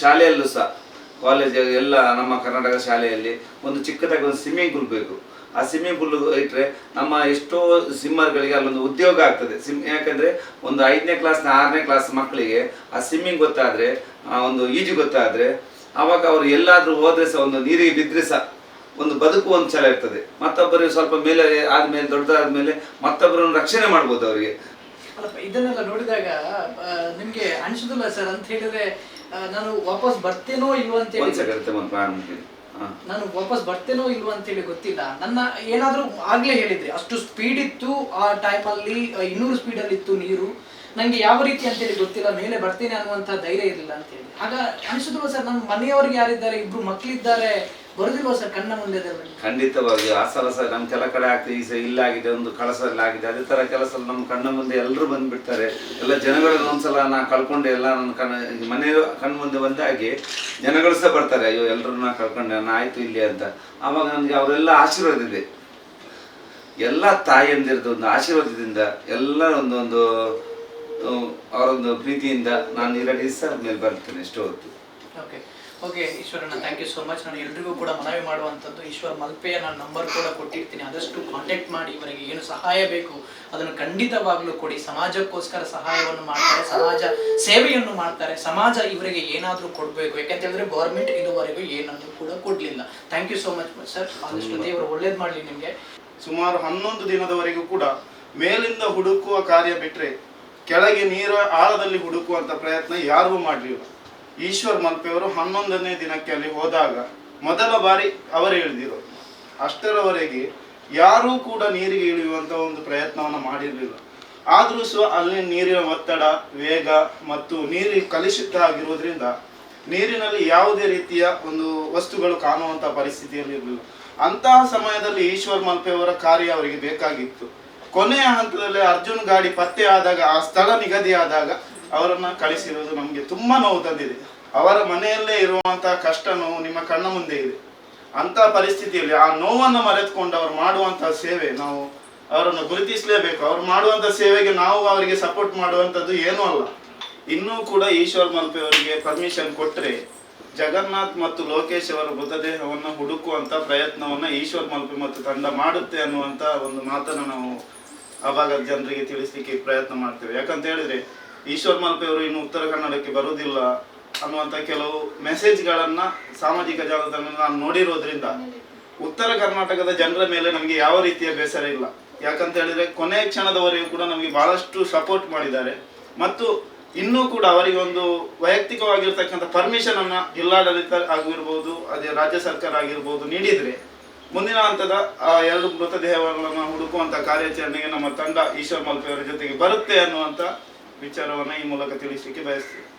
ಶಾಲೆಯಲ್ಲೂ ಸಹ ಕಾಲೇಜ್ ಎಲ್ಲ ನಮ್ಮ ಕರ್ನಾಟಕ ಶಾಲೆಯಲ್ಲಿ ಒಂದು ಚಿಕ್ಕದಾಗಿ ಒಂದು ಸ್ವಿಮ್ಮಿಂಗ್ ಪೂಲ್ ಬೇಕು. ಆ ಸ್ವಿಮ್ಮಿಂಗ್ ಪೂಲ್ ಇಟ್ಟರೆ ನಮ್ಮ ಎಷ್ಟೋ ಸ್ವಿಮ್ಮರ್ಗಳಿಗೆ ಅಲ್ಲೊಂದು ಉದ್ಯೋಗ ಆಗ್ತದೆ. ಸಿಮ್ ಯಾಕಂದರೆ ಒಂದು ಐದನೇ ಕ್ಲಾಸ್ನ ಆರನೇ ಕ್ಲಾಸ್ ಮಕ್ಕಳಿಗೆ ಆ ಸ್ವಿಮ್ಮಿಂಗ್ ಗೊತ್ತಾದರೆ ಒಂದು ಈಜು ಗೊತ್ತಾದ್ರೆ ಆವಾಗ ಅವರು ಎಲ್ಲಾದ್ರೂ ಹೋದ್ರೆ ಸಹ ಒಂದು ನೀರಿಗೆ ಬಿದ್ದರೆ ಸಹ ಒಂದು ಬದುಕು ಒಂದು ಛಲ ಇರ್ತದೆ. ಮತ್ತೊಬ್ಬರಿಗೆ ಸ್ವಲ್ಪ ಮೇಲೆ ಆದ್ಮೇಲೆ ದೊಡ್ಡದಾದ್ಮೇಲೆ ಮತ್ತೊಬ್ಬರನ್ನು ರಕ್ಷಣೆ ಮಾಡ್ಬೋದು ಅವರಿಗೆ. ಅಲ್ಲಪ್ಪ ಇದನ್ನೆಲ್ಲ ನೋಡಿದಾಗ ನಿಮ್ಗೆ ಅನ್ಸುದಿಲ್ಲ ಸರ್ ಅಂತ ಹೇಳಿದ್ರೆ ನಾನು ವಾಪಸ್ ಬರ್ತೇನೋ ಇಲ್ವೋ ಅಂತ ಹೇಳಿ ನಾನು ವಾಪಸ್ ಬರ್ತೇನೋ ಇಲ್ವೋ ಅಂತ ಹೇಳಿ ಗೊತ್ತಿಲ್ಲ. ನನ್ನ ಏನಾದ್ರೂ ಆಗ್ಲೇ ಹೇಳಿದ್ರೆ ಅಷ್ಟು ಸ್ಪೀಡ್ ಇತ್ತು ಆ ಟೈಮಲ್ಲಿ ಇನ್ನೂರು ಸ್ಪೀಡಲ್ಲಿ ಇತ್ತು ನೀರು. ನಂಗೆ ಯಾವ ರೀತಿ ಅಂತೇಳಿ ಗೊತ್ತಿಲ್ಲ, ಮೇಲೆ ಬರ್ತೀನಿ ಅನ್ನುವಂಥ ಧೈರ್ಯ ಇರಲಿಲ್ಲ ಅಂತ ಹೇಳಿ ಆಗ ಅನಿಸಿದ್ರು ಸರ್, ನಮ್ಮ ಮನೆಯವ್ರಿಗೆ ಯಾರಿದ್ದಾರೆ, ಇಬ್ರು ಮಕ್ಕಳಿದ್ದಾರೆ ಬರುದಿಲ್ವ ಸರ್ ಕಣ್ಣ ಮುಂದೆ? ಖಂಡಿತವಾಗಿ, ಆ ಸಲ ಸರ್ ನಮ್ ಕೆಲ ಕಡೆ ಆಗ್ತದೆ, ಈ ಸಹ ಇಲ್ಲಾಗಿದೆ ಒಂದು ಕಳಸಲ್ಲಿ ಆಗಿದೆ ಅದೇ ತರ ಕೆಲಸ ನಮ್ಮ ಕಣ್ಣ ಮುಂದೆ ಎಲ್ಲರೂ ಬಂದ್ಬಿಡ್ತಾರೆ. ಎಲ್ಲ ಜನಗಳನ್ನ ಒಂದ್ಸಲ ನಾ ಕಳ್ಕೊಂಡೆ, ಎಲ್ಲ ನನ್ನ ಕಣ್ಣ, ಮನೆ ಕಣ್ಣು ಮುಂದೆ ಬಂದಾಗೆ ಜನಗಳು ಸಹ ಬರ್ತಾರೆ, ಅಯ್ಯೋ ಎಲ್ಲರೂ ನಾ ಕಳ್ಕೊಂಡೆ ನಾನು ಆಯ್ತು ಇಲ್ಲಿ ಅಂತ. ಆವಾಗ ನನಗೆ ಅವರೆಲ್ಲ ಆಶೀರ್ವಾದ ಇದೆ. ಎಲ್ಲ ತಾಯಿಯಂದಿರದು ಒಂದು ಆಶೀರ್ವಾದದಿಂದ ಎಲ್ಲ ಒಂದೊಂದು ಅವರೊಂದು ಪ್ರೀತಿಯಿಂದ ನಾನು ನೀರಲ್ಲಿ ಸರ್ ಮೇಲೆ ಬರ್ತೇನೆ ಎಷ್ಟೋ ಹೊತ್ತು. ಓಕೆ ಓಕೆ ಈಶ್ವರಣ್ಣ ಥ್ಯಾಂಕ್ ಯು ಸೋ ಮಚ್ ನಾನು ಎಲ್ರಿಗೂ ಕೂಡ ಮನವಿ ಮಾಡುವಂಥದ್ದು ಈಶ್ವರ್ ಮಲ್ಪೆಯ ನಾನು ನಂಬರ್ ಕೂಡ ಕೊಟ್ಟಿರ್ತೀನಿ. ಆದಷ್ಟು ಕಾಂಟ್ಯಾಕ್ಟ್ ಮಾಡಿ ಇವರಿಗೆ ಏನು ಸಹಾಯ ಬೇಕು ಅದನ್ನು ಖಂಡಿತವಾಗ್ಲೂ ಕೊಡಿ. ಸಮಾಜಕ್ಕೋಸ್ಕರ ಸಹಾಯವನ್ನು ಮಾಡ್ತಾರೆ ಸಮಾಜ ಸೇವೆಯನ್ನು ಮಾಡ್ತಾರೆ ಸಮಾಜ ಇವರಿಗೆ ಏನಾದರೂ ಕೊಡಬೇಕು. ಯಾಕಂತ ಹೇಳಿದ್ರೆ ಗೌರ್ಮೆಂಟ್ ಇದುವರೆಗೂ ಏನನ್ನು ಕೂಡ ಕೊಡಲಿಲ್ಲ. Thank you so much sir ಆದಷ್ಟು ದೇವರು ಒಳ್ಳೇದು ಮಾಡಲಿ ನಿಮಗೆ. ಸುಮಾರು ಹನ್ನೊಂದು ದಿನದವರೆಗೂ ಕೂಡ ಮೇಲಿಂದ ಹುಡುಕುವ ಕಾರ್ಯ ಬಿಟ್ರೆ ಕೆಳಗೆ ನೀರ ಆಳದಲ್ಲಿ ಹುಡುಕುವಂತ ಪ್ರಯತ್ನ ಯಾರಿಗೂ ಮಾಡಲಿಲ್ಲ. ಈಶ್ವರ್ ಮಲ್ಪೆಯವರು ಹನ್ನೊಂದನೇ ದಿನಕ್ಕೆ ಅಲ್ಲಿ ಹೋದಾಗ ಮೊದಲ ಬಾರಿ ಅವರು ಇಳಿದಿರೋದು ಅಷ್ಟರವರೆಗೆ ಯಾರೂ ಕೂಡ ನೀರಿಗೆ ಇಳಿಯುವಂತ ಒಂದು ಪ್ರಯತ್ನವನ್ನು ಮಾಡಿರಲಿಲ್ಲ. ಆದರೂ ಸಹ ಅಲ್ಲಿ ನೀರಿನ ಒತ್ತಡ, ವೇಗ ಮತ್ತು ನೀರು ಕಲುಷಿತ ಆಗಿರೋದ್ರಿಂದ ನೀರಿನಲ್ಲಿ ಯಾವುದೇ ರೀತಿಯ ಒಂದು ವಸ್ತುಗಳು ಕಾಣುವಂತ ಪರಿಸ್ಥಿತಿಯಲ್ಲಿ ಇರಲಿಲ್ಲ ಅಂತಹ ಸಮಯದಲ್ಲಿ ಈಶ್ವರ್ ಮಲ್ಪೆಯವರ ಕಾರ್ಯ ಅವರಿಗೆ ಬೇಕಾಗಿತ್ತು. ಕೊನೆಯ ಹಂತದಲ್ಲಿ ಅರ್ಜುನ್ ಗಾಡಿ ಪತ್ತೆ ಆದಾಗ, ಆ ಸ್ಥಳ ನಿಗದಿಯಾದಾಗ ಅವರನ್ನ ಕಳಿಸಿರುವುದು ನಮಗೆ ತುಂಬಾ ನೋವು ತಂದಿದೆ. ಅವರ ಮನೆಯಲ್ಲೇ ಇರುವಂತಹ ಕಷ್ಟ ನೋವು ನಿಮ್ಮ ಕಣ್ಣ ಮುಂದೆ ಇದೆ. ಅಂತ ಪರಿಸ್ಥಿತಿಯಲ್ಲಿ ಆ ನೋವನ್ನು ಮರೆತುಕೊಂಡು ಅವರು ಮಾಡುವಂತಹ ಸೇವೆ ನಾವು ಅವರನ್ನು ಗುರುತಿಸಲೇಬೇಕು. ಅವ್ರು ಮಾಡುವಂತಹ ಸೇವೆಗೆ ನಾವು ಅವರಿಗೆ ಸಪೋರ್ಟ್ ಮಾಡುವಂಥದ್ದು ಏನೂ ಅಲ್ಲ. ಇನ್ನೂ ಕೂಡ ಈಶ್ವರ್ ಮಲ್ಪೆ ಅವರಿಗೆ ಪರ್ಮಿಷನ್ ಕೊಟ್ಟರೆ ಜಗನ್ನಾಥ್ ಮತ್ತು ಲೋಕೇಶ್ ಅವರ ಮೃತದೇಹವನ್ನು ಹುಡುಕುವಂತ ಪ್ರಯತ್ನವನ್ನ ಈಶ್ವರ್ ಮಲ್ಪೆ ಮತ್ತು ತಂಡ ಮಾಡುತ್ತೆ ಅನ್ನುವಂತ ಒಂದು ಮಾತನ್ನು ನಾವು ಭಾಗದ ಜನರಿಗೆ ತಿಳಿಸ್ಲಿಕ್ಕೆ ಪ್ರಯತ್ನ ಮಾಡ್ತೇವೆ. ಯಾಕಂತ ಹೇಳಿದ್ರೆ, ಈಶ್ವರ್ ಮಲ್ಪೆ ಅವರು ಇನ್ನು ಉತ್ತರ ಕನ್ನಡಕ್ಕೆ ಬರುವುದಿಲ್ಲ ಅನ್ನುವಂತ ಕೆಲವು ಮೆಸೇಜ್ಗಳನ್ನ ಸಾಮಾಜಿಕ ಜಾಲತಾಣದಲ್ಲಿ ನಾನು ನೋಡಿರೋದ್ರಿಂದ ಉತ್ತರ ಕರ್ನಾಟಕದ ಜನರ ಮೇಲೆ ನಮಗೆ ಯಾವ ರೀತಿಯ ಬೇಸರ ಇಲ್ಲ. ಯಾಕಂತ ಹೇಳಿದ್ರೆ, ಕೊನೆ ಕ್ಷಣದವರೆಗೂ ಕೂಡ ನಮಗೆ ಬಹಳಷ್ಟು ಸಪೋರ್ಟ್ ಮಾಡಿದ್ದಾರೆ. ಮತ್ತು ಇನ್ನೂ ಕೂಡ ಅವರಿಗೆ ಒಂದು ವೈಯಕ್ತಿಕವಾಗಿರ್ತಕ್ಕಂಥ ಪರ್ಮಿಷನ್ ಅನ್ನ ಜಿಲ್ಲಾಡಳಿತ ಆಗಿರ್ಬೋದು, ಅದೇ ರಾಜ್ಯ ಸರ್ಕಾರ ಆಗಿರ್ಬೋದು ನೀಡಿದ್ರೆ ಮುಂದಿನ ಹಂತದ, ಆ, ಎರಡು ಮೃತದೇಹಗಳನ್ನು ಹುಡುಕುವಂತ ಕಾರ್ಯಾಚರಣೆಗೆ ನಮ್ಮ ತಂಡ ಈಶ್ವರ್ ಮಲ್ಪೆಯವರ ಜೊತೆಗೆ ಬರುತ್ತೆ ಅನ್ನುವಂತ ವಿಚಾರವನ್ನ ಈ ಮೂಲಕ ತಿಳಿಸಲಿಕ್ಕೆ ಬಯಸ್ತೇವೆ.